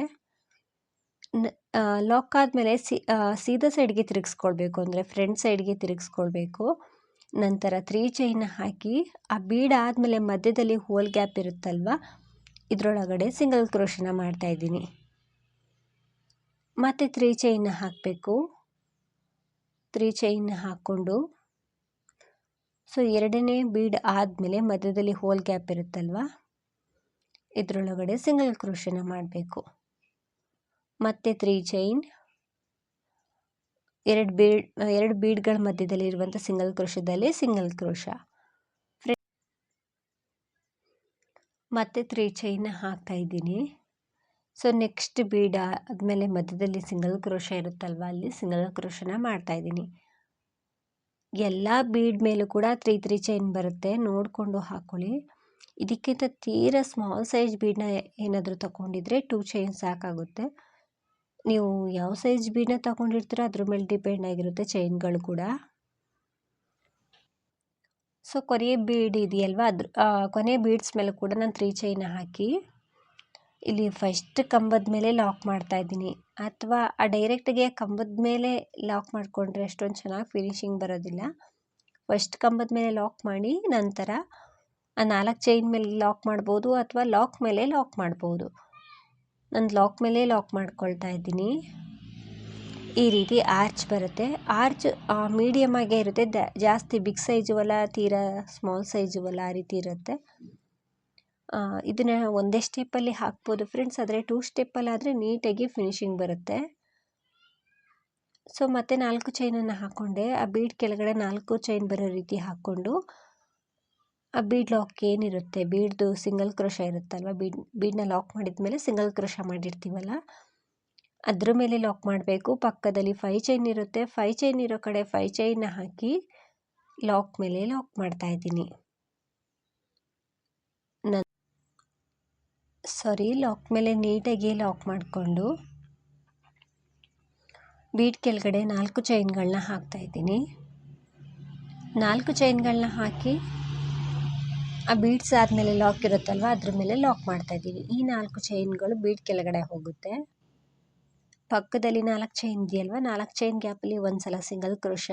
ಲಾಕ್ ಆದಮೇಲೆ ಸಿ ಸೀದಾ ಸೈಡ್ಗೆ ತಿರುಗಿಸ್ಕೊಳ್ಬೇಕು, ಅಂದರೆ ಫ್ರಂಟ್ ಸೈಡ್ಗೆ ತಿರುಗಿಸ್ಕೊಳ್ಬೇಕು. ನಂತರ ತ್ರೀ ಚೈನ್ ಹಾಕಿ, ಆ ಬೀಡ್ ಆದಮೇಲೆ ಮಧ್ಯದಲ್ಲಿ ಹೋಲ್ ಗ್ಯಾಪ್ ಇರುತ್ತಲ್ವ, ಇದರೊಳಗಡೆ ಸಿಂಗಲ್ ಕ್ರೋಶನ ಮಾಡ್ತಾಯಿದ್ದೀನಿ ಮತ್ತು ತ್ರೀ ಚೈನ್ ಹಾಕಬೇಕು. ತ್ರೀ ಚೈನ್ ಹಾಕ್ಕೊಂಡು, ಸೊ ಎರಡನೇ ಬೀಡ್ ಆದಮೇಲೆ ಮಧ್ಯದಲ್ಲಿ ಹೋಲ್ ಗ್ಯಾಪ್ ಇರುತ್ತಲ್ವ? ಇದರೊಳಗಡೆ ಸಿಂಗಲ್ ಕ್ರೋಶನ ಮಾಡಬೇಕು. ಮತ್ತು ತ್ರೀ ಚೈನ್ ಎರಡು ಬೀಡ್, ಎರಡು ಬೀಡ್ಗಳ ಮಧ್ಯದಲ್ಲಿ ಇರುವಂಥ ಸಿಂಗಲ್ ಕ್ರೋಶದಲ್ಲಿ ಸಿಂಗಲ್ ಕ್ರೋಶ. ಮತ್ತೆ ತ್ರೀ ಚೈನ್ ಹಾಕ್ತಾ ಇದ್ದೀನಿ. ಸೊ ನೆಕ್ಸ್ಟ್ ಬೀಡ ಆದಮೇಲೆ ಮಧ್ಯದಲ್ಲಿ ಸಿಂಗಲ್ ಕ್ರೋಶ ಇರುತ್ತಲ್ವ? ಅಲ್ಲಿ ಸಿಂಗಲ್ ಕ್ರೋಶನ ಮಾಡ್ತಾ ಇದ್ದೀನಿ. ಎಲ್ಲ ಬೀಡ್ ಮೇಲೂ ಕೂಡ ತ್ರೀ ತ್ರೀ ಚೈನ್ ಬರುತ್ತೆ. ನೋಡಿಕೊಂಡು ಹಾಕ್ಕೊಳ್ಳಿ ಇದಕ್ಕಿಂತ ತೀರ ಸ್ಮಾಲ್ ಸೈಜ್ ಬೀಡನ್ನ ಏನಾದರೂ ತಗೊಂಡಿದ್ರೆ ಟೂ ಚೈನ್ ಸಾಕಾಗುತ್ತೆ. ನೀವು ಯಾವ ಸೈಜ್ ಬೀಡನ್ನ ತಗೊಂಡಿರ್ತೀರೋ ಅದ್ರ ಮೇಲೆ ಡಿಪೆಂಡ್ ಆಗಿರುತ್ತೆ ಚೈನ್ಗಳು ಕೂಡ. ಸೊ ಕೊನೆಯ ಬೀಡ್ ಇದೆಯಲ್ವ? ಅದ್ರ ಕೊನೆಯ ಬೀಡ್ಸ್ ಮೇಲೆ ಕೂಡ ನಾನು ತ್ರೀ ಚೈನ್ ಹಾಕಿ. ಇಲ್ಲಿ ಫಸ್ಟ್ ಕಂಬದ ಮೇಲೆ ಲಾಕ್ ಮಾಡ್ತಾ ಇದ್ದೀನಿ. ಅಥವಾ ಆ ಡೈರೆಕ್ಟ್ಗೆ ಕಂಬದ ಮೇಲೆ ಲಾಕ್ ಮಾಡಿಕೊಂಡ್ರೆ ಅಷ್ಟೊಂದು ಚೆನ್ನಾಗಿ ಫಿನಿಶಿಂಗ್ ಬರೋದಿಲ್ಲ. ಫಸ್ಟ್ ಕಂಬದ ಮೇಲೆ ಲಾಕ್ ಮಾಡಿ ನಂತರ ಆ ನಾಲ್ಕು ಚೈನ್ ಮೇಲೆ ಲಾಕ್ ಮಾಡ್ಬೋದು ಅಥವಾ ಲಾಕ್ ಮೇಲೆ ಲಾಕ್ ಮಾಡ್ಬೋದು. ನಾನು ಲಾಕ್ ಮೇಲೆ ಲಾಕ್ ಮಾಡ್ಕೊಳ್ತಾ ಇದ್ದೀನಿ. ಈ ರೀತಿ ಆರ್ಚ್ ಬರುತ್ತೆ. ಆರ್ಚ್ ಮೀಡಿಯಮ್ ಆಗೇ ಇರುತ್ತೆ. ಜಾಸ್ತಿ ಬಿಗ್ ಸೈಜು ಅಲ್ಲ ತೀರಾ ಸ್ಮಾಲ್ ಸೈಜು ಅಲ್ಲ ಆ ರೀತಿ ಇರುತ್ತೆ. ಇದನ್ನು ಒಂದೇ ಸ್ಟೆಪ್ಪಲ್ಲಿ ಹಾಕ್ಬೋದು ಫ್ರೆಂಡ್ಸ್ ಆದರೆ ಟೂ ಸ್ಟೆಪ್ಪಲ್ಲಾದರೆ ನೀಟಾಗಿ ಫಿನಿಶಿಂಗ್ ಬರುತ್ತೆ. ಸೊ ಮತ್ತೆ ನಾಲ್ಕು ಚೈನನ್ನು ಹಾಕ್ಕೊಂಡೆ ಆ ಬೀಡ್ ಕೆಳಗಡೆ ನಾಲ್ಕು ಚೈನ್ ಬರೋ ರೀತಿ ಹಾಕ್ಕೊಂಡು, ಆ ಬೀಡ್ ಲಾಕ್ ಏನಿರುತ್ತೆ? ಬೀಡ್ದು ಸಿಂಗಲ್ ಕ್ರೋಶ ಇರುತ್ತಲ್ವ? ಬೀಡ್ ಬೀಡನ್ನ ಲಾಕ್ ಮಾಡಿದ ಮೇಲೆ ಸಿಂಗಲ್ ಕ್ರೋಶ ಮಾಡಿರ್ತೀವಲ್ಲ? ಅದ್ರ ಮೇಲೆ ಲಾಕ್ ಮಾಡಬೇಕು. ಪಕ್ಕದಲ್ಲಿ ಫೈ ಚೈನ್ ಇರುತ್ತೆ. ಫೈ ಚೈನ್ ಇರೋ ಕಡೆ ಫೈ ಚೈನ್ನ ಹಾಕಿ ಲಾಕ್ ಮೇಲೆ ಲಾಕ್ ಮಾಡ್ತಾ ಇದ್ದೀನಿ. ಸಾರಿ, ಲಾಕ್ ಮೇಲೆ ನೀಟಾಗಿ ಲಾಕ್ ಮಾಡಿಕೊಂಡು ಬೀಟ್ ಕೆಳಗಡೆ ನಾಲ್ಕು ಚೈನ್ಗಳನ್ನ ಹಾಕ್ತಾ ಇದ್ದೀನಿ. ನಾಲ್ಕು ಚೈನ್ಗಳನ್ನ ಹಾಕಿ ಆ ಬೀಡ್ಸ್ ಆದಮೇಲೆ ಲಾಕ್ ಇರುತ್ತಲ್ವ, ಅದ್ರ ಮೇಲೆ ಲಾಕ್ ಮಾಡ್ತಾ ಇದ್ದೀವಿ. ಈ ನಾಲ್ಕು ಚೈನ್ಗಳು ಬೀಡ್ ಕೆಳಗಡೆ ಹೋಗುತ್ತೆ. ಪಕ್ಕದಲ್ಲಿ ನಾಲ್ಕು ಚೈನ್ ಇದೆಯಲ್ವ, ನಾಲ್ಕು ಚೈನ್ ಗ್ಯಾಪಲ್ಲಿ ಒಂದು ಸಲ ಸಿಂಗಲ್ ಕ್ರೋಶ,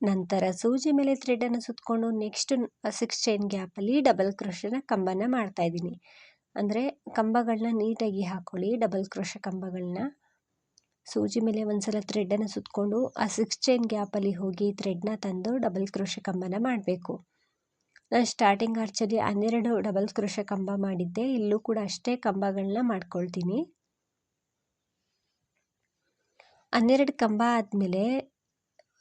ನಂತರ ಸೂಜಿ ಮೇಲೆ ಥ್ರೆಡನ್ನು ಸುತ್ತಕೊಂಡು ನೆಕ್ಸ್ಟ್ ಸಿಕ್ಸ್ ಚೈನ್ ಗ್ಯಾಪಲ್ಲಿ ಡಬಲ್ ಕ್ರೋಶನ ಕಂಬನ ಮಾಡ್ತಾ ಇದ್ದೀನಿ. ಅಂದರೆ ಕಂಬಗಳನ್ನ ನೀಟಾಗಿ ಹಾಕ್ಕೊಳ್ಳಿ ಡಬಲ್ ಕ್ರೋಶ ಕಂಬಗಳನ್ನ ಸೂಜಿ ಮೇಲೆ ಒಂದು ಸಲ ಥ್ರೆಡನ್ನು ಸುತ್ತಕೊಂಡು ಆ ಸಿಕ್ಸ್ ಚೈನ್ ಗ್ಯಾಪಲ್ಲಿ ಹೋಗಿ ಥ್ರೆಡ್ನ ತಂದು ಡಬಲ್ ಕ್ರೋಶ ಕಂಬನ ಮಾಡಬೇಕು. ನಾನು ಸ್ಟಾರ್ಟಿಂಗ್ ಆರ್ಚಲ್ಲಿ ಹನ್ನೆರಡು ಡಬಲ್ ಕ್ರೋಶ ಕಂಬ ಮಾಡಿದ್ದೆ, ಇಲ್ಲೂ ಕೂಡ ಅಷ್ಟೇ ಕಂಬಗಳನ್ನ ಮಾಡ್ಕೊಳ್ತೀನಿ. ಹನ್ನೆರಡು ಕಂಬ ಆದಮೇಲೆ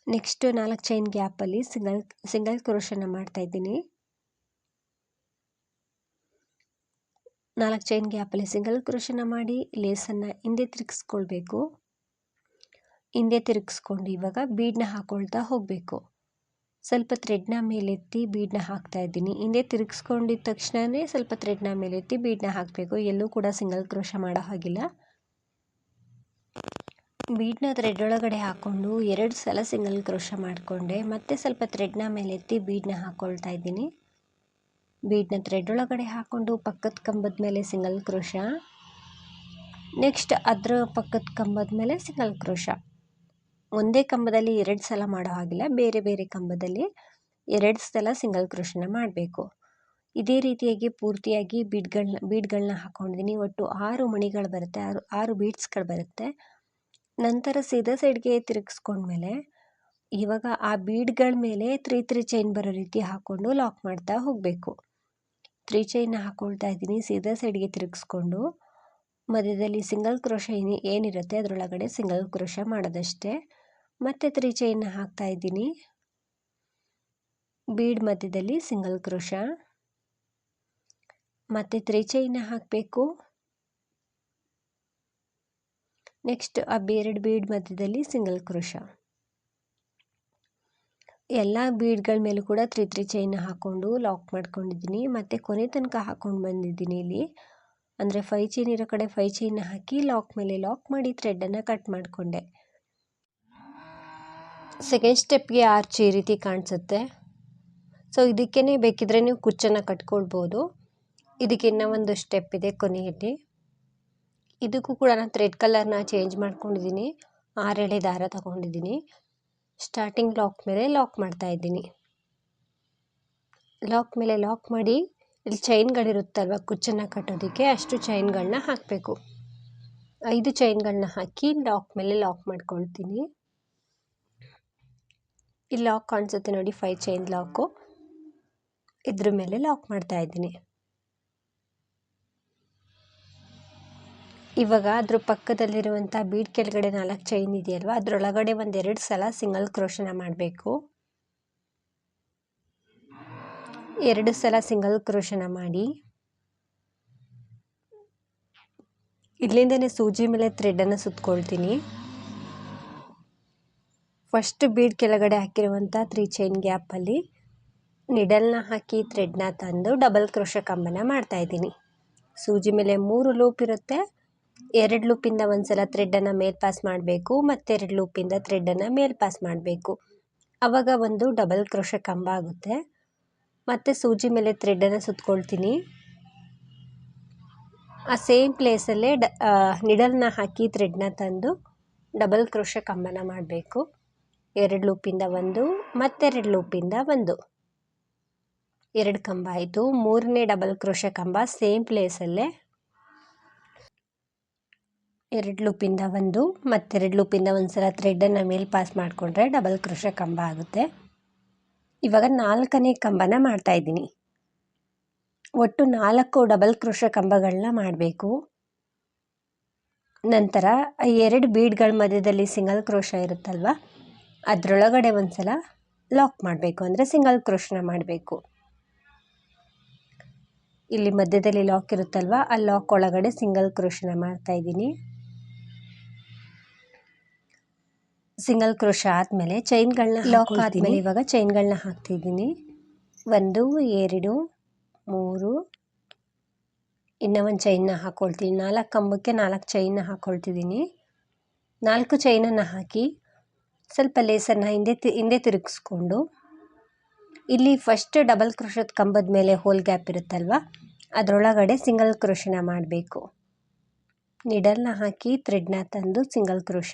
ನೆಕ್ಸ್ಟ್ ನಾಲ್ಕು ಚೈನ್ ಗ್ಯಾಪಲ್ಲಿ ಸಿಂಗಲ್ ಸಿಂಗಲ್ ಕ್ರೋಶನ ಮಾಡ್ತಾಯಿದ್ದೀನಿ ನಾಲ್ಕು ಚೈನ್ ಗ್ಯಾಪಲ್ಲಿ ಸಿಂಗಲ್ ಕ್ರೋಶನ ಮಾಡಿ ಲೇಸನ್ನು ಹಿಂದೆ ತಿರುಗಿಸ್ಕೊಳ್ಬೇಕು. ಹಿಂದೆ ತಿರುಗಿಸ್ಕೊಂಡು ಇವಾಗ ಬೀಡನ್ನ ಹಾಕ್ಕೊಳ್ತಾ ಹೋಗಬೇಕು. ಸ್ವಲ್ಪ ಥ್ರೆಡ್ನ ಮೇಲೆತ್ತಿ ಬೀಡನ್ನ ಹಾಕ್ತಾ ಇದ್ದೀನಿ. ಹಿಂದೆ ತಿರುಗಿಸ್ಕೊಂಡಿದ್ದ ತಕ್ಷಣವೇ ಸ್ವಲ್ಪ ಥ್ರೆಡ್ನ ಮೇಲೆತ್ತಿ ಬೀಡನ್ನ ಹಾಕಬೇಕು. ಎಲ್ಲೂ ಕೂಡ ಸಿಂಗಲ್ ಕ್ರೋಶ ಮಾಡೋ ಹಾಗಿಲ್ಲ. ಬೀಡನ್ನ ಥ್ರೆಡ್ ಒಳಗಡೆ ಹಾಕ್ಕೊಂಡು ಎರಡು ಸಲ ಸಿಂಗಲ್ ಕ್ರೋಶ ಮಾಡಿಕೊಂಡೆ. ಮತ್ತೆ ಸ್ವಲ್ಪ ಥ್ರೆಡ್ನ ಮೇಲೆತ್ತಿ ಬೀಡನ್ನ ಹಾಕ್ಕೊಳ್ತಾ ಇದ್ದೀನಿ. ಬೀಡನ್ನ ಥ್ರೆಡ್ ಒಳಗಡೆ ಹಾಕ್ಕೊಂಡು ಪಕ್ಕದ ಕಂಬದ ಮೇಲೆ ಸಿಂಗಲ್ ಕ್ರೋಶ. ನೆಕ್ಸ್ಟ್ ಅದರ ಪಕ್ಕದ ಕಂಬದ ಮೇಲೆ ಸಿಂಗಲ್ ಕ್ರೋಶ. ಒಂದೇ ಕಂಬದಲ್ಲಿ ಎರಡು ಸಲ ಮಾಡೋ ಹಾಗಿಲ್ಲ, ಬೇರೆ ಬೇರೆ ಕಂಬದಲ್ಲಿ ಎರಡು ಸಲ ಸಿಂಗಲ್ ಕ್ರೋಶನ ಮಾಡಬೇಕು. ಇದೇ ರೀತಿಯಾಗಿ ಪೂರ್ತಿಯಾಗಿ ಬೀಡ್ಗಳನ್ನ ಬೀಡ್ಗಳನ್ನ ಹಾಕ್ಕೊಂಡಿದ್ದೀನಿ ಒಟ್ಟು ಆರು ಮಣಿಗಳು ಬರುತ್ತೆ, ಆರು ಆರು ಬೀಡ್ಸ್ಗಳು ಬರುತ್ತೆ. ನಂತರ ಸೀದಾ ಸೈಡ್ಗೆ ತಿರುಗಿಸ್ಕೊಂಡ್ಮೇಲೆ ಇವಾಗ ಆ ಬೀಡ್ಗಳ ಮೇಲೆ ತ್ರೀ ತ್ರೀ ಚೈನ್ ಬರೋ ರೀತಿ ಹಾಕ್ಕೊಂಡು ಲಾಕ್ ಮಾಡ್ತಾ ಹೋಗಬೇಕು. ತ್ರೀ ಚೈನ್ನ ಹಾಕ್ಕೊಳ್ತಾ ಇದ್ದೀನಿ, ಸೀದಾ ಸೈಡ್ಗೆ ತಿರುಗಿಸ್ಕೊಂಡು, ಮಧ್ಯದಲ್ಲಿ ಸಿಂಗಲ್ ಕ್ರೋಶ ಏನು, ಏನಿರುತ್ತೆ ಅದರೊಳಗಡೆ ಸಿಂಗಲ್ ಕ್ರೋಶ ಮಾಡೋದಷ್ಟೇ. ಮತ್ತೆ ತ್ರೀ ಚೈನ್ನ ಹಾಕ್ತಾ ಇದ್ದೀನಿ. ಬೀಡ್ ಮಧ್ಯದಲ್ಲಿ ಸಿಂಗಲ್ ಕ್ರೋಶ. ಮತ್ತೆ ತ್ರೀ ಚೈನ್ನ ಹಾಕಬೇಕು. ನೆಕ್ಸ್ಟ್ ಆ ಬೇರೆಡ್ ಬೀಡ್ ಮಧ್ಯದಲ್ಲಿ ಸಿಂಗಲ್ ಕ್ರೋಶ. ಎಲ್ಲ ಬೀಡ್ಗಳ ಮೇಲೂ ಕೂಡ ತ್ರೀ ತ್ರೀ ಚೈನ್ ಹಾಕ್ಕೊಂಡು ಲಾಕ್ ಮಾಡ್ಕೊಂಡಿದ್ದೀನಿ. ಮತ್ತು ಕೊನೆ ತನಕ ಹಾಕ್ಕೊಂಡು ಬಂದಿದ್ದೀನಿ ಇಲ್ಲಿ. ಅಂದರೆ ಫೈ ಚೈನ್ ಇರೋ ಕಡೆ ಫೈ ಚೈನ್ ಹಾಕಿ ಲಾಕ್ ಮೇಲೆ ಲಾಕ್ ಮಾಡಿ ಥ್ರೆಡ್ಡನ್ನು ಕಟ್ ಮಾಡಿಕೊಂಡೆ. ಸೆಕೆಂಡ್ ಸ್ಟೆಪ್ಗೆ ಆರ್ಚ್ ಈ ರೀತಿ ಕಾಣಿಸುತ್ತೆ. ಸೊ ಇದಕ್ಕೇ ಬೇಕಿದ್ರೆ ನೀವು ಕುಚ್ಚನ್ನು ಕಟ್ಕೊಳ್ಬೋದು. ಇದಕ್ಕೆ ಇನ್ನೂ ಒಂದು ಸ್ಟೆಪ್ ಇದೆ ಕೊನೆಯಲ್ಲಿ. ಇದಕ್ಕೂ ಕೂಡ ನಾನು ಥ್ರೆಡ್ ಕಲರ್ನ ಚೇಂಜ್ ಮಾಡ್ಕೊಂಡಿದ್ದೀನಿ. ಆರೆಳೆ ದಾರ ತಗೊಂಡಿದ್ದೀನಿ. ಸ್ಟಾರ್ಟಿಂಗ್ ಲಾಕ್ ಮೇಲೆ ಲಾಕ್ ಮಾಡ್ತಾ ಇದ್ದೀನಿ. ಲಾಕ್ ಮೇಲೆ ಲಾಕ್ ಮಾಡಿ, ಇಲ್ಲಿ ಚೈನ್ಗಳಿರುತ್ತಲ್ವ ಕುಚ್ಚನ್ನು ಕಟ್ಟೋದಕ್ಕೆ ಅಷ್ಟು ಚೈನ್ಗಳನ್ನ ಹಾಕಬೇಕು. ಐದು ಚೈನ್ಗಳನ್ನ ಹಾಕಿ ಲಾಕ್ ಮೇಲೆ ಲಾಕ್ ಮಾಡ್ಕೊಳ್ತೀನಿ. ಇಲ್ಲಿ ಲಾಕ್ ಕಾಣಿಸುತ್ತೆ ನೋಡಿ ಫೈ ಚೈನ್ ಲಾಕು ಇದ್ರ ಮೇಲೆ ಲಾಕ್ ಮಾಡ್ತಾ ಇವಾಗ ಅದ್ರ ಪಕ್ಕದಲ್ಲಿರುವಂಥ ಬೀಡ್ ಕೆಳಗಡೆ ನಾಲ್ಕು ಚೈನ್ ಇದೆಯಲ್ವ? ಅದರೊಳಗಡೆ ಒಂದೆರಡು ಸಲ ಸಿಂಗಲ್ ಕ್ರೋಶನ ಮಾಡಬೇಕು. ಎರಡು ಸಲ ಸಿಂಗಲ್ ಕ್ರೋಶನ ಮಾಡಿ. ಇಲ್ಲಿಂದನೇ ಸೂಜಿ ಮೇಲೆ ಥ್ರೆಡನ್ನು ಸುತ್ಕೊಳ್ತೀನಿ. ಫಸ್ಟ್ ಬೀಡ್ ಕೆಳಗಡೆ ಹಾಕಿರುವಂಥ ತ್ರೀ ಚೈನ್ ಗ್ಯಾಪಲ್ಲಿ ನಿಡಲ್ನ ಹಾಕಿ ಥ್ರೆಡ್ನ ತಂದು ಡಬಲ್ ಕ್ರೋಶ ಕಂಬನ ಮಾಡ್ತಾಯಿದ್ದೀನಿ ಸೂಜಿ ಮೇಲೆ ಮೂರು ಲೂಪ್ ಇರುತ್ತೆ. ಎರಡು ಲೂಪಿಂದ ಒಂದು ಸಲ ಥ್ರೆಡನ್ನು ಮೇಲ್ ಪಾಸ್ ಮಾಡಬೇಕು ಮತ್ತೆರಡು ಲೂಪಿಂದ ಥ್ರೆಡ್ಡನ್ನು ಮೇಲ್ ಪಾಸ್ ಮಾಡಬೇಕು. ಆವಾಗ ಒಂದು ಡಬಲ್ ಕ್ರೋಶ ಕಂಬ ಆಗುತ್ತೆ. ಮತ್ತು ಸೂಜಿ ಮೇಲೆ ಥ್ರೆಡ್ಡನ್ನು ಸುತ್ಕೊಳ್ತೀನಿ. ಆ ಸೇಮ್ ಪ್ಲೇಸಲ್ಲೇ ಡ ನಿಡಲ್ನ ಹಾಕಿ ಥ್ರೆಡ್ನ ತಂದು ಡಬಲ್ ಕ್ರೋಶ ಕಂಬನ ಮಾಡಬೇಕು. ಎರಡು ಲೂಪಿಂದ ಒಂದು ಮತ್ತೆರಡು ಲೂಪಿಂದ ಒಂದು. ಎರಡು ಕಂಬ ಆಯಿತು. ಮೂರನೇ ಡಬಲ್ ಕ್ರೋಶ ಕಂಬ ಸೇಮ್ ಪ್ಲೇಸಲ್ಲೇ ಎರಡು ಲೂಪಿಂದ ಒಂದು, ಮತ್ತೆರಡು ಲೂಪಿಂದ ಒಂದು ಸಲ ಥ್ರೆಡ್ಡನ್ನು ಮೇಲೆ ಪಾಸ್ ಮಾಡಿಕೊಂಡ್ರೆ ಡಬಲ್ ಕೃಷ ಕಂಬ ಆಗುತ್ತೆ. ಇವಾಗ ನಾಲ್ಕನೇ ಕಂಬನ ಮಾಡ್ತಾಯಿದ್ದೀನಿ ಒಟ್ಟು ನಾಲ್ಕು ಡಬಲ್ ಕೃಷ ಕಂಬಗಳನ್ನ ಮಾಡಬೇಕು. ನಂತರ ಎರಡು ಬೀಡ್ಗಳ ಮಧ್ಯದಲ್ಲಿ ಸಿಂಗಲ್ ಕ್ರೋಶ ಇರುತ್ತಲ್ವ, ಅದರೊಳಗಡೆ ಒಂದು ಸಲ ಲಾಕ್ ಮಾಡಬೇಕು, ಅಂದರೆ ಸಿಂಗಲ್ ಕ್ರೋಶನ ಮಾಡಬೇಕು. ಇಲ್ಲಿ ಮಧ್ಯದಲ್ಲಿ ಲಾಕ್ ಇರುತ್ತಲ್ವ, ಆ ಲಾಕ್ ಒಳಗಡೆ ಸಿಂಗಲ್ ಕ್ರೋಶನ ಮಾಡ್ತಾಯಿದ್ದೀನಿ ಸಿಂಗಲ್ ಕ್ರೋಶ ಆದಮೇಲೆ ಚೈನ್ಗಳನ್ನ ಲಾಕ್ ಆದಮೇಲೆ ಇವಾಗ ಚೈನ್ಗಳನ್ನ ಹಾಕ್ತಿದ್ದೀನಿ. ಒಂದು ಎರಡು ಮೂರು. ಇನ್ನೂ ಒಂದು ಚೈನ್ನ ಹಾಕ್ಕೊಳ್ತೀನಿ ನಾಲ್ಕು ಕಂಬಕ್ಕೆ ನಾಲ್ಕು ಚೈನ್ನ ಹಾಕ್ಕೊಳ್ತಿದ್ದೀನಿ ನಾಲ್ಕು ಚೈನನ್ನು ಹಾಕಿ ಸ್ವಲ್ಪ ಲೇಸನ್ನು ಹಿಂದೆ ತಿ ಹಿಂದೆ ತಿರುಗಿಸ್ಕೊಂಡು ಇಲ್ಲಿ ಫಸ್ಟ್ ಡಬಲ್ ಕ್ರೋಶದ ಕಂಬದ ಮೇಲೆ ಹೋಲ್ ಗ್ಯಾಪ್ ಇರುತ್ತಲ್ವ? ಅದರೊಳಗಡೆ ಸಿಂಗಲ್ ಕ್ರೋಶನ ಮಾಡಬೇಕು. ನಿಡಲ್ನ ಹಾಕಿ ಥ್ರೆಡ್ನ ತಂದು ಸಿಂಗಲ್ ಕ್ರೋಶ.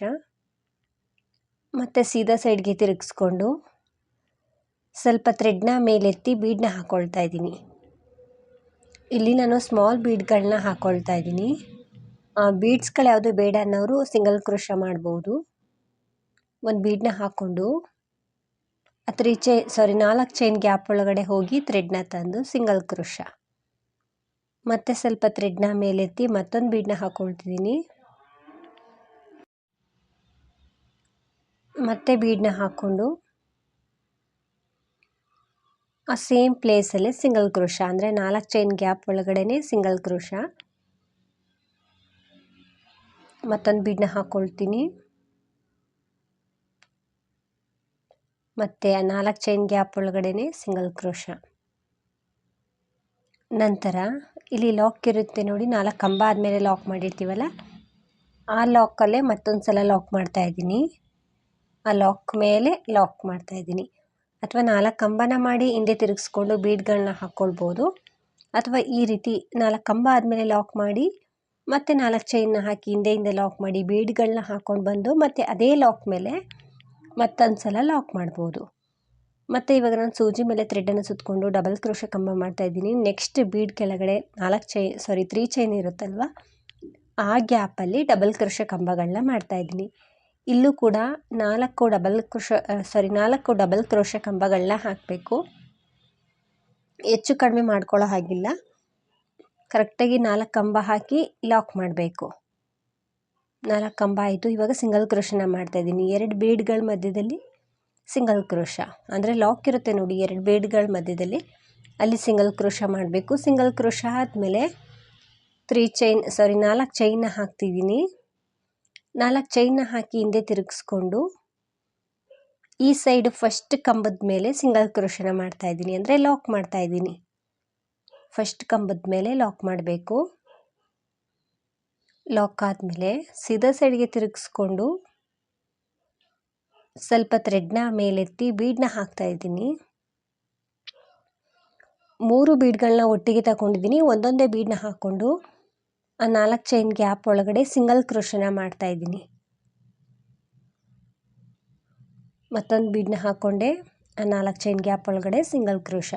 ಮತ್ತು ಸೀದಾ ಸೈಡ್ಗೆ ತಿರುಗಿಸ್ಕೊಂಡು ಸ್ವಲ್ಪ ಥ್ರೆಡ್ನ ಮೇಲೆತ್ತಿ ಬೀಡನ್ನ ಹಾಕ್ಕೊಳ್ತಾ ಇದ್ದೀನಿ. ಇಲ್ಲಿ ನಾನು ಸ್ಮಾಲ್ ಬೀಡ್ಗಳನ್ನ ಹಾಕ್ಕೊಳ್ತಾ ಇದ್ದೀನಿ. ಬೀಡ್ಸ್ಗಳು ಯಾವುದು ಬೇಡ ಅನ್ನೋರು ಸಿಂಗಲ್ ಕ್ರೋಶ ಮಾಡ್ಬೋದು. ಒಂದು ಬೀಡನ್ನ ಹಾಕ್ಕೊಂಡು ಹತ್ರ ಚೈ ಸಾರಿ ನಾಲ್ಕು ಚೈನ್ ಗ್ಯಾಪ್ ಒಳಗಡೆ ಹೋಗಿ ಥ್ರೆಡ್ನ ತಂದು ಸಿಂಗಲ್ ಕ್ರೋಶ. ಮತ್ತು ಸ್ವಲ್ಪ ಥ್ರೆಡ್ನ ಮೇಲೆತ್ತಿ ಮತ್ತೊಂದು ಬೀಡನ್ನ ಹಾಕ್ಕೊಳ್ತಿದ್ದೀನಿ ಮತ್ತೆ ಬೀಡನ್ನ ಹಾಕ್ಕೊಂಡು ಆ ಸೇಮ್ ಪ್ಲೇಸಲ್ಲೇ ಸಿಂಗಲ್ ಕ್ರೋಶ, ಅಂದರೆ ನಾಲ್ಕು ಚೈನ್ ಗ್ಯಾಪ್ ಒಳಗಡೆ ಸಿಂಗಲ್ ಕ್ರೋಶ. ಮತ್ತೊಂದು ಬೀಡನ್ನ ಹಾಕ್ಕೊಳ್ತೀನಿ ಮತ್ತು ಆ ನಾಲ್ಕು ಚೈನ್ ಗ್ಯಾಪ್ ಒಳಗಡೆ ಸಿಂಗಲ್ ಕ್ರೋಶ. ನಂತರ ಇಲ್ಲಿ ಲಾಕ್ ಇರುತ್ತೆ ನೋಡಿ, ನಾಲ್ಕು ಕಂಬ ಆದಮೇಲೆ ಲಾಕ್ ಮಾಡಿರ್ತೀವಲ್ಲ, ಆ ಲಾಕಲ್ಲೇ ಮತ್ತೊಂದು ಸಲ ಲಾಕ್ ಮಾಡ್ತಾಯಿದ್ದೀನಿ ಆ ಲಾಕ್ ಮೇಲೆ ಲಾಕ್ ಮಾಡ್ತಾ ಇದ್ದೀನಿ. ಅಥವಾ ನಾಲ್ಕು ಕಂಬನ ಮಾಡಿ ಹಿಂದೆ ತಿರುಗಿಸ್ಕೊಂಡು ಬೀಡ್ಗಳನ್ನ ಹಾಕ್ಕೊಳ್ಬೋದು ಅಥವಾ ಈ ರೀತಿ ನಾಲ್ಕು ಕಂಬ ಆದಮೇಲೆ ಲಾಕ್ ಮಾಡಿ, ಮತ್ತೆ ನಾಲ್ಕು ಚೈನ್ನ ಹಾಕಿ ಹಿಂದೆ ಹಿಂದೆ ಲಾಕ್ ಮಾಡಿ ಬೀಡ್ಗಳನ್ನ ಹಾಕ್ಕೊಂಡು ಬಂದು, ಮತ್ತು ಅದೇ ಲಾಕ್ ಮೇಲೆ ಮತ್ತೊಂದು ಸಲ ಲಾಕ್ ಮಾಡ್ಬೋದು. ಮತ್ತು ಇವಾಗ ನಾನು ಸೂಜಿ ಮೇಲೆ ಥ್ರೆಡನ್ನು ಸುತ್ತಕೊಂಡು ಡಬಲ್ ಕ್ರೋಶ ಕಂಬ ಮಾಡ್ತಾ ಇದ್ದೀನಿ. ನೆಕ್ಸ್ಟ್ ಬೀಡ್ ಕೆಳಗಡೆ ನಾಲ್ಕು ಚೈ ಸಾರಿ ತ್ರೀ ಚೈನ್ ಇರುತ್ತಲ್ವ? ಆ ಗ್ಯಾಪಲ್ಲಿ ಡಬಲ್ ಕ್ರೋಶ ಕಂಬಗಳನ್ನ ಮಾಡ್ತಾಯಿದ್ದೀನಿ ಇಲ್ಲೂ ಕೂಡ ನಾಲ್ಕು ಡಬಲ್ ಕ್ರೋಶ ಸಾರಿ ನಾಲ್ಕು ಡಬಲ್ ಕ್ರೋಶ ಕಂಬಗಳನ್ನ ಹಾಕಬೇಕು. ಹೆಚ್ಚು ಕಡಿಮೆ ಮಾಡ್ಕೊಳ್ಳೋ ಹಾಗಿಲ್ಲ. ಕರೆಕ್ಟಾಗಿ ನಾಲ್ಕು ಕಂಬ ಹಾಕಿ ಲಾಕ್ ಮಾಡಬೇಕು. ನಾಲ್ಕು ಕಂಬ ಆಯಿತು. ಇವಾಗ ಸಿಂಗಲ್ ಕ್ರೋಶನ ಮಾಡ್ತಾಯಿದ್ದೀನಿ ಎರಡು ಬೀಡ್ಗಳ ಮಧ್ಯದಲ್ಲಿ ಸಿಂಗಲ್ ಕ್ರೋಶ ಅಂದರೆ ಲಾಕ್ ಇರುತ್ತೆ ನೋಡಿ, ಎರಡು ಬೀಡ್ಗಳ ಮಧ್ಯದಲ್ಲಿ ಅಲ್ಲಿ ಸಿಂಗಲ್ ಕ್ರೋಶ ಮಾಡಬೇಕು. ಸಿಂಗಲ್ ಕ್ರೋಶ ಆದಮೇಲೆ ತ್ರೀ ಚೈನ್ ಸಾರಿ ನಾಲ್ಕು ಚೈನ್ನ ಹಾಕ್ತಿದ್ದೀನಿ. ನಾಲ್ಕು ಚೈನ್ನ ಹಾಕಿ ಹಿಂದೆ ತಿರುಗಿಸ್ಕೊಂಡು, ಈ ಸೈಡ್ ಫಸ್ಟ್ ಕಂಬದ ಮೇಲೆ ಸಿಂಗಲ್ ಕ್ರೋಶನ ಮಾಡ್ತಾಯಿದ್ದೀನಿ ಅಂದರೆ ಲಾಕ್ ಮಾಡ್ತಾಯಿದ್ದೀನಿ ಫಸ್ಟ್ ಕಂಬದ ಮೇಲೆ ಲಾಕ್ ಮಾಡಬೇಕು. ಲಾಕ್ ಆದಮೇಲೆ ಸೀದಾ ಸೈಡ್ಗೆ ತಿರುಗಿಸ್ಕೊಂಡು, ಸ್ವಲ್ಪ ಥ್ರೆಡ್ನ ಮೇಲೆತ್ತಿ ಬೀಡನ್ನ ಹಾಕ್ತಾ ಇದ್ದೀನಿ. ಮೂರು ಬೀಡ್ಗಳನ್ನ ಒಟ್ಟಿಗೆ ತಗೊಂಡಿದ್ದೀನಿ. ಒಂದೊಂದೇ ಬೀಡನ್ನ ಹಾಕ್ಕೊಂಡು ಆ ನಾಲ್ಕು ಚೈನ್ ಗ್ಯಾಪ್ ಒಳಗಡೆ ಸಿಂಗಲ್ ಕ್ರೋಶನ ಮಾಡ್ತಾ ಇದ್ದೀನಿ. ಮತ್ತೊಂದು ಬೀಡನ್ನ ಹಾಕ್ಕೊಂಡೆ ಆ ನಾಲ್ಕು ಚೈನ್ ಗ್ಯಾಪ್ ಒಳಗಡೆ ಸಿಂಗಲ್ ಕ್ರೋಶ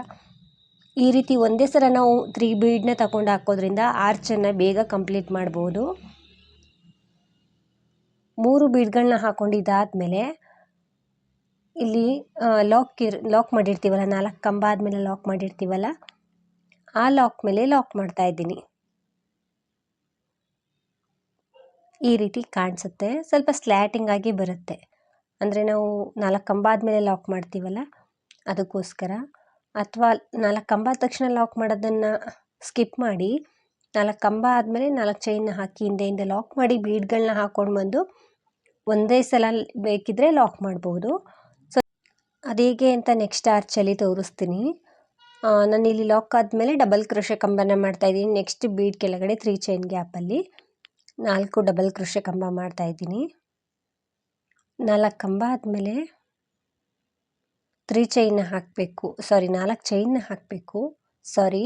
ಈ ರೀತಿ ಒಂದೇ ಸಲ ನಾವು ತ್ರೀ ಬೀಡ್ನ ತಗೊಂಡು ಹಾಕೋದ್ರಿಂದ ಆರ್ಚನ್ನು ಬೇಗ ಕಂಪ್ಲೀಟ್ ಮಾಡ್ಬೋದು. ಮೂರು ಬೀಡ್ಗಳನ್ನ ಹಾಕ್ಕೊಂಡಿದ್ದಾದಮೇಲೆ ಇಲ್ಲಿ ಲಾಕ್ ಇರ್ ಲಾಕ್ ಮಾಡಿರ್ತೀವಲ್ಲ, ನಾಲ್ಕು ಕಂಬ ಆದಮೇಲೆ ಲಾಕ್ ಮಾಡಿರ್ತೀವಲ್ಲ, ಆ ಲಾಕ್ ಮೇಲೆ ಲಾಕ್ ಮಾಡ್ತಾ ಇದ್ದೀನಿ. ಈ ರೀತಿ ಕಾಣಿಸುತ್ತೆ. ಸ್ವಲ್ಪ ಸ್ಲ್ಯಾಟಿಂಗ್ ಆಗಿ ಬರುತ್ತೆ. ಅಂದರೆ ನಾವು ನಾಲ್ಕು ಕಂಬ ಆದಮೇಲೆ ಲಾಕ್ ಮಾಡ್ತೀವಲ್ಲ, ಅದಕ್ಕೋಸ್ಕರ. ಅಥವಾ ನಾಲ್ಕು ಕಂಬ ಆದ ತಕ್ಷಣ ಲಾಕ್ ಮಾಡೋದನ್ನು ಸ್ಕಿಪ್ ಮಾಡಿ, ನಾಲ್ಕು ಕಂಬ ಆದಮೇಲೆ ನಾಲ್ಕು ಚೈನ್ನ ಹಾಕಿ ಹಿಂದೆಯಿಂದ ಲಾಕ್ ಮಾಡಿ ಬೀಡ್ಗಳನ್ನ ಹಾಕ್ಕೊಂಡು ಬಂದು ಒಂದೇ ಸಲ ಬೇಕಿದ್ದರೆ ಲಾಕ್ ಮಾಡ್ಬೋದು. ಸೊ ಅದೇಗೆ ಅಂತ ನೆಕ್ಸ್ಟ್ ಆರ್ಚಲ್ಲಿ ತೋರಿಸ್ತೀನಿ. ನಾನು ಇಲ್ಲಿ ಲಾಕ್ ಆದಮೇಲೆ ಡಬಲ್ ಕ್ರೋಶೆ ಕಂಬನ ಮಾಡ್ತಾಯಿದ್ದೀನಿ ನೆಕ್ಸ್ಟ್ ಬೀಡ್ ಕೆಳಗಡೆ ತ್ರೀ ಚೈನ್ ಗ್ಯಾಪಲ್ಲಿ ನಾಲ್ಕು ಡಬಲ್ ಕೃಷಿ ಕಂಬ ಮಾಡ್ತಾಯಿದ್ದೀನಿ ನಾಲ್ಕು ಕಂಬ ಆದಮೇಲೆ ತ್ರೀ ಚೈನ್ನ ಹಾಕಬೇಕು. ಸಾರಿ ನಾಲ್ಕು ಚೈನ್ನ ಹಾಕಬೇಕು. ಸಾರಿ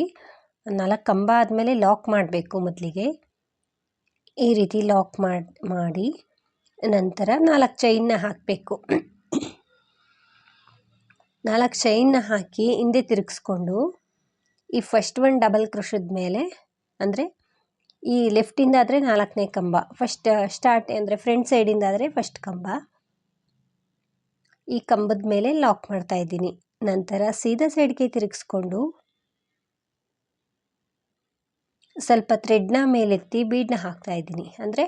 ನಾಲ್ಕು ಕಂಬ ಆದಮೇಲೆ ಲಾಕ್ ಮಾಡಬೇಕು ಮೊದಲಿಗೆ. ಈ ರೀತಿ ಲಾಕ್ ಮಾಡಿ ಮಾಡಿ ನಂತರ ನಾಲ್ಕು ಚೈನ್ನ ಹಾಕಬೇಕು. ನಾಲ್ಕು ಚೈನ್ನ ಹಾಕಿ ಹಿಂದೆ ತಿರುಗಿಸ್ಕೊಂಡು ಈ ಫಸ್ಟ್ ಒನ್ ಡಬಲ್ ಕೃಷಿದ ಮೇಲೆ, ಅಂದರೆ ಈ ಲೆಫ್ಟಿಂದ ಆದರೆ ನಾಲ್ಕನೇ ಕಂಬ. ಫಸ್ಟ್ ಸ್ಟಾರ್ಟ್ ಅಂದರೆ ಫ್ರಂಟ್ ಸೈಡಿಂದ ಆದರೆ ಫಸ್ಟ್ ಕಂಬ. ಈ ಕಂಬದ ಮೇಲೆ ಲಾಕ್ ಮಾಡ್ತಾ ಇದ್ದೀನಿ. ನಂತರ ಸೀದಾ ಸೈಡ್ಗೆ ತಿರುಗಿಸ್ಕೊಂಡು ಸ್ವಲ್ಪ ಥ್ರೆಡ್ನ ಮೇಲೆತ್ತಿ ಬೀಡನ್ನ ಹಾಕ್ತಾ ಇದ್ದೀನಿ. ಅಂದರೆ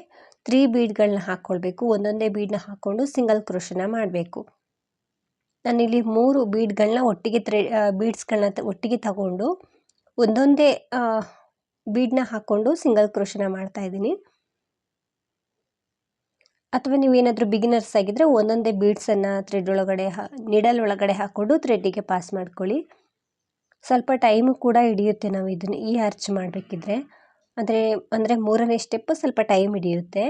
ತ್ರೀ ಬೀಡ್ಗಳನ್ನ ಹಾಕ್ಕೊಳ್ಬೇಕು ಒಂದೊಂದೇ ಬೀಡನ್ನ ಹಾಕ್ಕೊಂಡು ಸಿಂಗಲ್ ಕ್ರೋಶನ ಮಾಡಬೇಕು. ನಾನಿಲ್ಲಿ ಮೂರು ಬೀಡ್ಗಳನ್ನ ಒಟ್ಟಿಗೆ ಥ್ರೆ ಬೀಡ್ಸ್ಗಳನ್ನ ಒಟ್ಟಿಗೆ ತಗೊಂಡು ಒಂದೊಂದೇ ಬೀಡನ್ನ ಹಾಕ್ಕೊಂಡು ಸಿಂಗಲ್ ಕ್ರೋಶನ ಮಾಡ್ತಾ ಇದ್ದೀನಿ. ಅಥವಾ ನೀವೇನಾದರೂ ಬಿಗಿನರ್ಸ್ ಆಗಿದ್ದರೆ ಒಂದೊಂದೇ ಬೀಡ್ಸನ್ನು ಥ್ರೆಡ್ ಒಳಗಡೆ ಹಾ ನಿಡಲ್ ಒಳಗಡೆ ಹಾಕ್ಕೊಂಡು ಥ್ರೆಡ್ಡಿಗೆ ಪಾಸ್ ಮಾಡ್ಕೊಳ್ಳಿ. ಸ್ವಲ್ಪ ಟೈಮು ಕೂಡ ಹಿಡಿಯುತ್ತೆ ನಾವು ಇದನ್ನು ಈ ಅರ್ಚ್ ಮಾಡಬೇಕಿದ್ರೆ. ಅಂದರೆ ಅಂದರೆ ಮೂರನೇ ಸ್ಟೆಪ್ಪು ಸ್ವಲ್ಪ ಟೈಮ್ ಹಿಡಿಯುತ್ತೆ.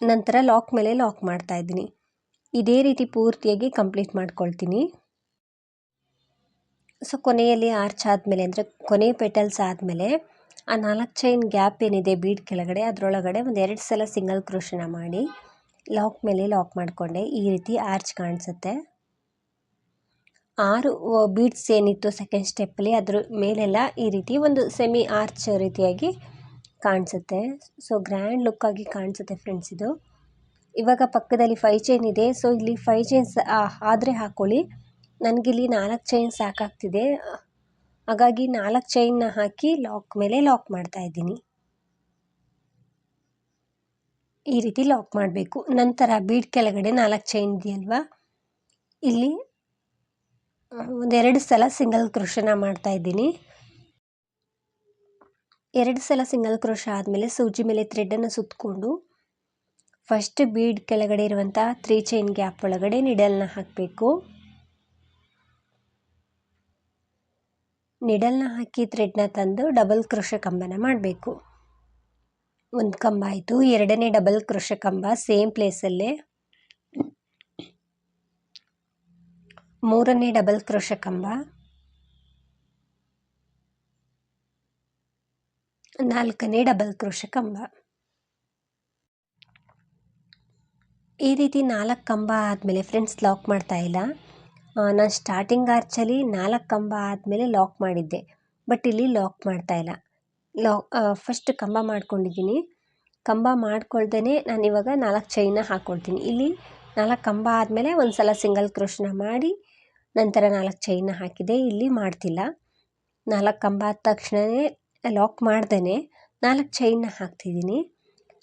ನಂತರ ಲಾಕ್ ಮೇಲೆ ಲಾಕ್ ಮಾಡ್ತಾ ಇದ್ದೀನಿ. ಇದೇ ರೀತಿ ಪೂರ್ತಿಯಾಗಿ ಕಂಪ್ಲೀಟ್ ಮಾಡ್ಕೊಳ್ತೀನಿ. ಸೊ ಕೊನೆಯಲ್ಲಿ ಆರ್ಚ್ ಆದಮೇಲೆ ಅಂದರೆ ಕೊನೆ ಪೆಟಲ್ಸ್ ಆದಮೇಲೆ ಆ ನಾಲ್ಕು ಚೈನ್ ಗ್ಯಾಪ್ ಏನಿದೆ ಬೀಡ್ ಕೆಳಗಡೆ, ಅದರೊಳಗಡೆ ಒಂದು ಎರಡು ಸಲ ಸಿಂಗಲ್ ಕ್ರೋಶನ ಮಾಡಿ ಲಾಕ್ ಮೇಲೆ ಲಾಕ್ ಮಾಡಿಕೊಂಡೆ. ಈ ರೀತಿ ಆರ್ಚ್ ಕಾಣಿಸುತ್ತೆ. ಆರು ಬೀಡ್ಸ್ ಏನಿತ್ತು ಸೆಕೆಂಡ್ ಸ್ಟೆಪ್ಪಲ್ಲಿ ಅದ್ರ ಮೇಲೆಲ್ಲ ಈ ರೀತಿ ಒಂದು ಸೆಮಿ ಆರ್ಚ್ ರೀತಿಯಾಗಿ ಕಾಣಿಸುತ್ತೆ. ಸೊ ಗ್ರ್ಯಾಂಡ್ ಲುಕ್ಕಾಗಿ ಕಾಣಿಸುತ್ತೆ ಫ್ರೆಂಡ್ಸ್ ಇದು. ಇವಾಗ ಪಕ್ಕದಲ್ಲಿ ಫೈ ಚೈನ್ ಇದೆ. ಸೊ ಇಲ್ಲಿ ಫೈ ಚೈನ್ಸ್ ಆದರೆ ಹಾಕ್ಕೊಳ್ಳಿ ನನಗಿಲ್ಲಿ ನಾಲ್ಕು ಚೈನ್ ಸಾಕಾಗ್ತಿದೆ. ಹಾಗಾಗಿ ನಾಲ್ಕು ಚೈನ್ನ ಹಾಕಿ ಲಾಕ್ ಮೇಲೆ ಲಾಕ್ ಮಾಡ್ತಾ ಇದ್ದೀನಿ. ಈ ರೀತಿ ಲಾಕ್ ಮಾಡಬೇಕು. ನಂತರ ಬೀಡ್ ಕೆಳಗಡೆ ನಾಲ್ಕು ಚೈನ್ ಇದೆಯಲ್ವಾ? ಇಲ್ಲಿ ಒಂದೆರಡು ಸಲ ಸಿಂಗಲ್ ಕ್ರೋಶನ ಮಾಡ್ತಾ ಇದ್ದೀನಿ. ಎರಡು ಸಲ ಸಿಂಗಲ್ ಕ್ರೋಶ ಆದಮೇಲೆ ಸೂಜಿ ಮೇಲೆ ಥ್ರೆಡನ್ನು ಸುತ್ತಕೊಂಡು ಫಸ್ಟ್ ಬೀಡ್ ಕೆಳಗಡೆ ಇರುವಂಥ ತ್ರೀ ಚೈನ್ ಗ್ಯಾಪ್ ಒಳಗಡೆ ನಿಡಲ್ನ ಹಾಕಬೇಕು. ನಿಡಲ್ನ ಹಾಕಿ ಥ್ರೆಡ್ನ ತಂದು ಡಬಲ್ ಕ್ರೋಶ ಕಂಬನ ಮಾಡಬೇಕು. ಒಂದು ಕಂಬ ಆಯಿತು. ಎರಡನೇ ಡಬಲ್ ಕ್ರೋಶ ಕಂಬ ಸೇಮ್ ಪ್ಲೇಸಲ್ಲೇ ಮೂರನೇ ಡಬಲ್ ಕ್ರೋಶ ಕಂಬ. ನಾಲ್ಕನೇ ಡಬಲ್ ಕ್ರೋಶ ಕಂಬ. ಈ ರೀತಿ ನಾಲ್ಕು ಕಂಬ ಆದಮೇಲೆ ಫ್ರೆಂಡ್ಸ್ ಲಾಕ್ ಮಾಡ್ತಾ ಇಲ್ಲ. ನಾನು ಸ್ಟಾರ್ಟಿಂಗ್ ಆರ್ಚಲ್ಲಿ ನಾಲ್ಕು ಕಂಬ ಆದಮೇಲೆ ಲಾಕ್ ಮಾಡಿದ್ದೆ. ಬಟ್ ಇಲ್ಲಿ ಲಾಕ್ ಮಾಡ್ತಾ ಇಲ್ಲ. ಲಾಕ್ ಫಸ್ಟ್ ಕಂಬ ಮಾಡ್ಕೊಂಡಿದ್ದೀನಿ. ಕಂಬ ಮಾಡ್ಕೊಳ್ದೇ ನಾನು ಇವಾಗ ನಾಲ್ಕು ಚೈನ ಹಾಕ್ಕೊಳ್ತೀನಿ ಇಲ್ಲಿ ನಾಲ್ಕು ಕಂಬ ಆದಮೇಲೆ ಒಂದು ಸಲ ಸಿಂಗಲ್ ಕ್ರೋಶನ ಮಾಡಿ ನಂತರ ನಾಲ್ಕು ಚೈನ ಹಾಕಿದೆ. ಇಲ್ಲಿ ಮಾಡ್ತಿಲ್ಲ. ನಾಲ್ಕು ಕಂಬ ಆದ ತಕ್ಷಣವೇ ಲಾಕ್ ಮಾಡ್ದೇ ನಾಲ್ಕು ಚೈನ್ನ ಹಾಕ್ತಿದ್ದೀನಿ.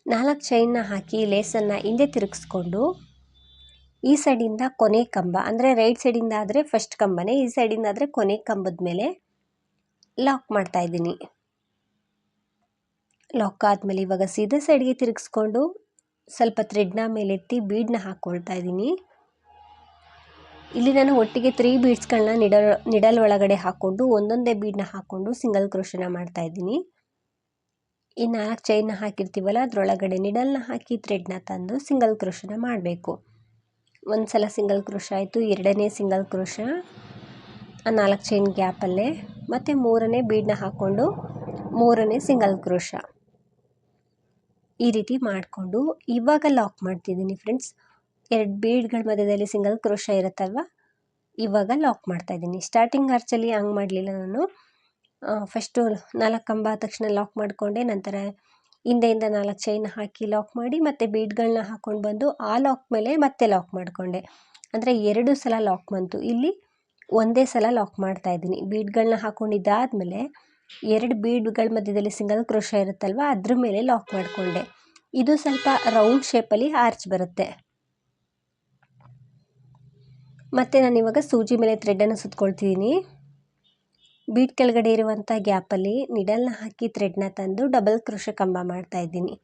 ನಾಲ್ಕು ಚೈನ್ನ ಹಾಕಿ ಲೇಸನ್ನು ಹಿಂದೆ ತಿರುಗಿಸ್ಕೊಂಡು ಈ ಸೈಡಿಂದ ಕೊನೆ ಕಂಬ, ಅಂದರೆ ರೈಟ್ ಸೈಡಿಂದ ಆದರೆ ಫಸ್ಟ್ ಕಂಬನೇ, ಈ ಸೈಡಿಂದ ಆದರೆ ಕೊನೆ ಕಂಬದ ಮೇಲೆ ಲಾಕ್ ಮಾಡ್ತಾ ಇದ್ದೀನಿ. ಲಾಕ್ ಆದಮೇಲೆ ಇವಾಗ ಸೀದಾ ಸೈಡ್ಗೆ ತಿರುಗಿಸ್ಕೊಂಡು ಸ್ವಲ್ಪ ಥ್ರೆಡ್ನ ಮೇಲೆತ್ತಿ ಬೀಡ್ನ ಹಾಕ್ಕೊಳ್ತಾ ಇದ್ದೀನಿ. ಇಲ್ಲಿ ನಾನು ಒಟ್ಟಿಗೆ ತ್ರೀ ಬೀಡ್ಸ್ಗಳನ್ನ ನಿಡಲ್ ನಿಡಲ್ ಒಳಗಡೆ ಹಾಕ್ಕೊಂಡು ಒಂದೊಂದೇ ಬೀಡ್ನ ಹಾಕ್ಕೊಂಡು ಸಿಂಗಲ್ ಕ್ರೋಶನ ಮಾಡ್ತಾ ಇದ್ದೀನಿ. ಈ ನಾಲ್ಕು ಚೈನ್ನ ಹಾಕಿರ್ತೀವಲ್ಲ, ಅದರೊಳಗಡೆ ನಿಡಲ್ನ ಹಾಕಿ ಥ್ರೆಡ್ನ ತಂದು ಸಿಂಗಲ್ ಕ್ರೋಶನ ಮಾಡಬೇಕು. ಒಂದು ಸಲ ಸಿಂಗಲ್ ಕ್ರೋಶ ಆಯಿತು, ಎರಡನೇ ಸಿಂಗಲ್ ಕ್ರೋಶ, ಆ ನಾಲ್ಕು ಚೈನ್ ಗ್ಯಾಪಲ್ಲೇ ಮತ್ತು ಮೂರನೇ ಬೀಡನ್ನ ಹಾಕ್ಕೊಂಡು ಮೂರನೇ ಸಿಂಗಲ್ ಕ್ರೋಶ. ಈ ರೀತಿ ಮಾಡಿಕೊಂಡು ಇವಾಗ ಲಾಕ್ ಮಾಡ್ತಿದ್ದೀನಿ ಫ್ರೆಂಡ್ಸ್ ಎರಡು ಬೀಡ್ಗಳ ಮಧ್ಯದಲ್ಲಿ ಸಿಂಗಲ್ ಕ್ರೋಶ ಇರುತ್ತಲ್ವ? ಇವಾಗ ಲಾಕ್ ಮಾಡ್ತಾಯಿದ್ದೀನಿ ಸ್ಟಾರ್ಟಿಂಗ್ ಆರ್ಚಲ್ಲಿ ಹಂಗೆ ಮಾಡಲಿಲ್ಲ ನಾನು. ಫಸ್ಟು ನಾಲ್ಕು ಕಂಬ ತಕ್ಷಣ ಲಾಕ್ ಮಾಡಿಕೊಂಡೆ, ನಂತರ ಹಿಂದೆಯಿಂದ ನಾಲ್ಕು ಚೈನ್ ಹಾಕಿ ಲಾಕ್ ಮಾಡಿ ಮತ್ತು ಬೀಡ್ಗಳನ್ನ ಹಾಕ್ಕೊಂಡು ಬಂದು ಆ ಲಾಕ್ ಮೇಲೆ ಮತ್ತೆ ಲಾಕ್ ಮಾಡಿಕೊಂಡೆ. ಅಂದರೆ ಎರಡು ಸಲ ಲಾಕ್ ಬಂತು. ಇಲ್ಲಿ ಒಂದೇ ಸಲ ಲಾಕ್ ಮಾಡ್ತಾ ಇದ್ದೀನಿ. ಬೀಡ್ಗಳನ್ನ ಹಾಕ್ಕೊಂಡಿದ್ದಾದಮೇಲೆ ಎರಡು ಬೀಡ್ಗಳ ಮಧ್ಯದಲ್ಲಿ ಸಿಂಗಲ್ ಕ್ರೋಶ ಇರುತ್ತಲ್ವ, ಅದ್ರ ಮೇಲೆ ಲಾಕ್ ಮಾಡಿಕೊಂಡೆ. ಇದು ಸ್ವಲ್ಪ ರೌಂಡ್ ಶೇಪಲ್ಲಿ ಆರ್ಚ್ ಬರುತ್ತೆ. ಮತ್ತು ನಾನು ಇವಾಗ ಸೂಜಿ ಮೇಲೆ ಥ್ರೆಡ್ಡನ್ನು ಸುತ್ಕೊಳ್ತಿದ್ದೀನಿ. ಬೀಟ್ ಕೆಳಗಡೆ ಇರುವಂಥ ಗ್ಯಾಪಲ್ಲಿ ನಿಡಲ್ನ ಹಾಕಿ ಥ್ರೆಡ್ನ ತಂದು ಡಬಲ್ ಕ್ರೋಶ ಕಂಬ ಮಾಡ್ತಾ ಇದ್ದೀನಿ.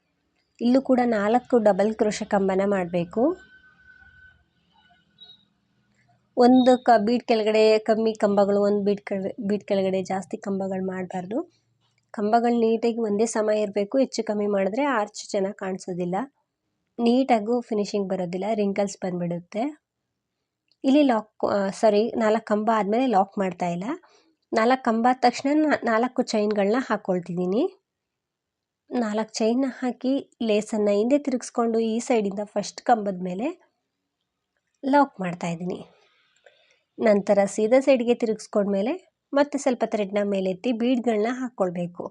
ಇಲ್ಲೂ ಕೂಡ ನಾಲ್ಕು ಡಬಲ್ ಕ್ರೋಶ ಕಂಬನ ಮಾಡಬೇಕು. ಒಂದು ಕ, ಬೀಟ್ ಕೆಳಗಡೆ ಕಮ್ಮಿ ಕಂಬಗಳು, ಒಂದು ಬೀಟ್ ಕೆಳಗಡೆ ಬೀಟ್ ಕೆಳಗಡೆ ಜಾಸ್ತಿ ಕಂಬಗಳು ಮಾಡಬಾರ್ದು. ಕಂಬಗಳು ನೀಟಾಗಿ ಒಂದೇ ಸಮ ಇರಬೇಕು, ಹೆಚ್ಚು ಕಮ್ಮಿ ಮಾಡಿದ್ರೆ ಆರ್ಚ್ ಚೆನ್ನಾಗಿ ಕಾಣಿಸೋದಿಲ್ಲ. ನೀಟಾಗೂ ಫಿನಿಶಿಂಗ್ ಬರೋದಿಲ್ಲ ರಿಂಕಲ್ಸ್ ಬಂದುಬಿಡುತ್ತೆ. ಇಲ್ಲಿ ಲಾಕ್ ಸಾರಿ ನಾಲ್ಕು ಕಂಬ ಆದಮೇಲೆ ಲಾಕ್ ಮಾಡ್ತಾ ಇಲ್ಲ. ನಾಲ್ಕು ಕಂಬ ತಕ್ಷಣ ನಾಲ್ಕು ಚೈನ್ಗಳನ್ನ ಹಾಕ್ಕೊಳ್ತಿದ್ದೀನಿ ನಾಲ್ಕು ಚೈನ್ನ ಹಾಕಿ ಲೇಸನ್ನು ಹಿಂದೆ ತಿರುಗಿಸ್ಕೊಂಡು ಈ ಸೈಡಿಂದ ಫಸ್ಟ್ ಕಂಬದ ಮೇಲೆ ಲಾಕ್ ಮಾಡ್ತಾಯಿದ್ದೀನಿ ನಂತರ ಸೀದಾ ಸೈಡ್ಗೆ ತಿರುಗಿಸ್ಕೊಂಡ್ಮೇಲೆ ಮತ್ತೆ ಸ್ವಲ್ಪ ಥ್ರೆಡ್ನ ಮೇಲೆತ್ತಿ ಬೀಡ್ಗಳನ್ನ ಹಾಕ್ಕೊಳ್ಬೇಕು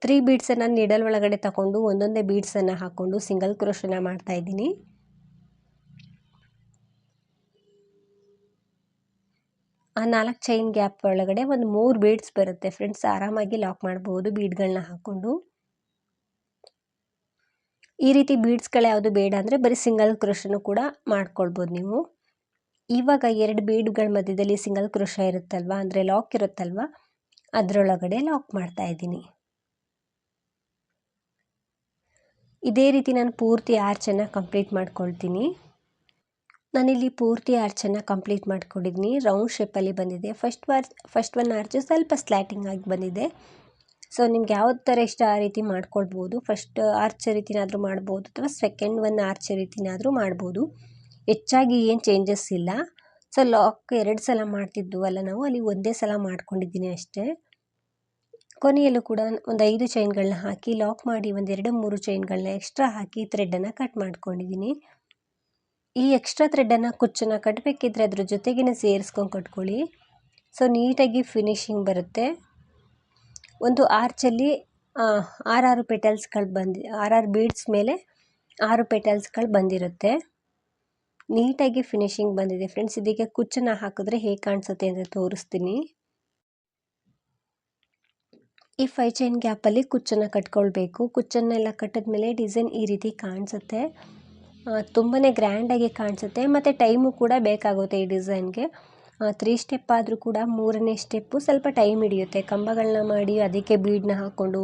ತ್ರೀ ಬೀಡ್ಸನ್ನು ನೀಡಲ್ ಒಳಗಡೆ ತಗೊಂಡು ಒಂದೊಂದೇ ಬೀಡ್ಸನ್ನು ಹಾಕ್ಕೊಂಡು ಸಿಂಗಲ್ ಕ್ರೋಶನ ಮಾಡ್ತಾ ಆ ನಾಲ್ಕು ಚೈನ್ ಗ್ಯಾಪ್ ಒಳಗಡೆ ಒಂದು ಮೂರು ಬೀಡ್ಸ್ ಬರುತ್ತೆ. ಫ್ರೆಂಡ್ಸ್ ಆರಾಮಾಗಿ ಲಾಕ್ ಮಾಡ್ಬೋದು ಬೀಡ್ಗಳನ್ನ ಹಾಕ್ಕೊಂಡು. ಈ ರೀತಿ ಬೀಡ್ಸ್ಗಳು ಯಾವುದು ಬೇಡ ಅಂದರೆ ಬರೀ ಸಿಂಗಲ್ ಕ್ರೋಶನು ಕೂಡ ಮಾಡ್ಕೊಳ್ಬೋದು ನೀವು. ಇವಾಗ ಎರಡು ಬೀಡ್ಗಳ ಮಧ್ಯದಲ್ಲಿ ಸಿಂಗಲ್ ಕ್ರೋಶ ಇರುತ್ತಲ್ವ, ಅಂದರೆ ಲಾಕ್ ಇರುತ್ತಲ್ವ, ಅದರೊಳಗಡೆ ಲಾಕ್ ಮಾಡ್ತಾ ಇದ್ದೀನಿ. ಇದೇ ರೀತಿ ನಾನು ಪೂರ್ತಿ ಆರ್ಚನ್ನು ಕಂಪ್ಲೀಟ್ ಮಾಡ್ಕೊಳ್ತೀನಿ. ನಾನಿಲ್ಲಿ ಪೂರ್ತಿ ಆರ್ಚನ್ನು ಕಂಪ್ಲೀಟ್ ಮಾಡ್ಕೊಂಡಿದ್ದೀನಿ. ರೌಂಡ್ ಶೇಪಲ್ಲಿ ಬಂದಿದೆ. ಫಸ್ಟ್ ವಾರ್, ಫಸ್ಟ್ ಒನ್ ಆರ್ಚು ಸ್ವಲ್ಪ ಸ್ಲ್ಯಾಟಿಂಗ್ ಆಗಿ ಬಂದಿದೆ. ಸೊ, ನಿಮ್ಗೆ ಯಾವ ಥರ ಇಷ್ಟ ಆ ರೀತಿ ಮಾಡ್ಕೊಳ್ಬೋದು. ಫಸ್ಟ್ ಆರ್ಚ್ ರೀತಿನಾದರೂ ಮಾಡ್ಬೋದು ಅಥವಾ ಸೆಕೆಂಡ್ ಒನ್ ಆರ್ಚ್ ರೀತಿನಾದರೂ ಮಾಡ್ಬೋದು. ಹೆಚ್ಚಾಗಿ ಏನು ಚೇಂಜಸ್ ಇಲ್ಲ. ಸೊ ಲಾಕ್ ಎರಡು ಸಲ ಮಾಡ್ತಿದ್ವಲ್ಲ ನಾವು, ಅಲ್ಲಿ ಒಂದೇ ಸಲ ಮಾಡ್ಕೊಂಡಿದ್ದೀನಿ ಅಷ್ಟೇ. ಕೊನೆಯಲ್ಲೂ ಕೂಡ ಒಂದು ಐದು ಚೈನ್ಗಳನ್ನ ಹಾಕಿ ಲಾಕ್ ಮಾಡಿ ಒಂದೆರಡು ಮೂರು ಚೈನ್ಗಳನ್ನ ಎಕ್ಸ್ಟ್ರಾ ಹಾಕಿ ಥ್ರೆಡ್ಡನ್ನು ಕಟ್ ಮಾಡ್ಕೊಂಡಿದ್ದೀನಿ. ಈ ಎಕ್ಸ್ಟ್ರಾ ಥ್ರೆಡ್ಡನ್ನು ಕುಚ್ಚನ್ನು ಕಟ್ಟಬೇಕಿದ್ರೆ ಅದ್ರ ಜೊತೆಗೇ ಸೇರಿಸ್ಕೊಂಡು ಕಟ್ಕೊಳ್ಳಿ. ಸೊ ನೀಟಾಗಿ ಫಿನಿಶಿಂಗ್ ಬರುತ್ತೆ. ಒಂದು ಆರ್ಚಲ್ಲಿ ಆರಾರು ಪೆಟಲ್ಸ್ಗಳು ಬಂದು, ಆರಾರು ಬೀಡ್ಸ್ ಮೇಲೆ ಆರು ಪೆಟಲ್ಸ್ಗಳು ಬಂದಿರುತ್ತೆ. ನೀಟಾಗಿ ಫಿನಿಶಿಂಗ್ ಬಂದಿದೆ ಫ್ರೆಂಡ್ಸ್ ಇದಕ್ಕೆ ಕುಚ್ಚನ್ನು ಹಾಕಿದ್ರೆ ಹೇಗೆ ಕಾಣಿಸುತ್ತೆ ಅಂತ ತೋರಿಸ್ತೀನಿ. ಈ ಫೈ ಚೈನ್ ಗ್ಯಾಪಲ್ಲಿ ಕುಚ್ಚನ್ನು ಕಟ್ಕೊಳ್ಬೇಕು. ಕುಚ್ಚನ್ನೆಲ್ಲ ಕಟ್ಟಿದ್ಮೇಲೆ ಡಿಸೈನ್ ಈ ರೀತಿ ಕಾಣಿಸುತ್ತೆ. ತುಂಬಾ ಗ್ರ್ಯಾಂಡಾಗಿ ಕಾಣಿಸುತ್ತೆ. ಮತ್ತು ಟೈಮು ಕೂಡ ಬೇಕಾಗುತ್ತೆ ಈ ಡಿಸೈನ್ಗೆ. ತ್ರೀ ಸ್ಟೆಪ್ ಆದರೂ ಕೂಡ ಮೂರನೇ ಸ್ಟೆಪ್ಪು ಸ್ವಲ್ಪ ಟೈಮ್ ಹಿಡಿಯುತ್ತೆ. ಕಂಬಗಳನ್ನ ಮಾಡಿ ಅದಕ್ಕೆ ಬೀಡನ್ನ ಹಾಕ್ಕೊಂಡು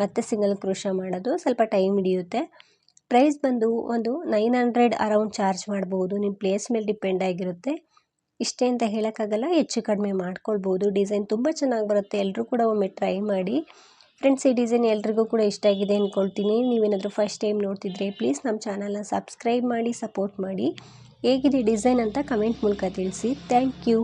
ಮತ್ತೆ ಸಿಂಗಲ್ ಕ್ರೋಶ ಮಾಡೋದು ಸ್ವಲ್ಪ ಟೈಮ್ ಹಿಡಿಯುತ್ತೆ. ಪ್ರೈಸ್ ಬಂದು ಒಂದು ನೈನ್ ಹಂಡ್ರೆಡ್ ಅರೌಂಡ್ ಚಾರ್ಜ್ ಮಾಡ್ಬೋದು. ನಿಮ್ಮ ಪ್ಲೇಸ್ ಮೇಲೆ ಡಿಪೆಂಡ್ ಆಗಿರುತ್ತೆ. ಇಷ್ಟೇ ಅಂತ ಹೇಳೋಕ್ಕಾಗಲ್ಲ, ಹೆಚ್ಚು ಕಡಿಮೆ ಮಾಡ್ಕೊಳ್ಬೋದು. ಡಿಸೈನ್ ತುಂಬ ಚೆನ್ನಾಗಿ ಬರುತ್ತೆ. ಎಲ್ಲರೂ ಕೂಡ ಒಮ್ಮೆ ಟ್ರೈ ಮಾಡಿ. ಫ್ರೆಂಡ್ಸ್ ಈ ಡಿಸೈನ್ ಎಲ್ರಿಗೂ ಕೂಡ ಇಷ್ಟ ಆಗಿದೆ ಅಂದ್ಕೊಳ್ತೀನಿ ನೀವೇನಾದರೂ ಫಸ್ಟ್ ಟೈಮ್ ನೋಡ್ತಿದ್ರೆ ಪ್ಲೀಸ್ ನಮ್ಮ ಚಾನಲ್ನ ಸಬ್ಸ್ಕ್ರೈಬ್ ಮಾಡಿ ಸಪೋರ್ಟ್ ಮಾಡಿ. ಹೇಗಿದೆ ಡಿಸೈನ್ ಅಂತ ಕಮೆಂಟ್ ಮೂಲಕ ತಿಳಿಸಿ. Thank you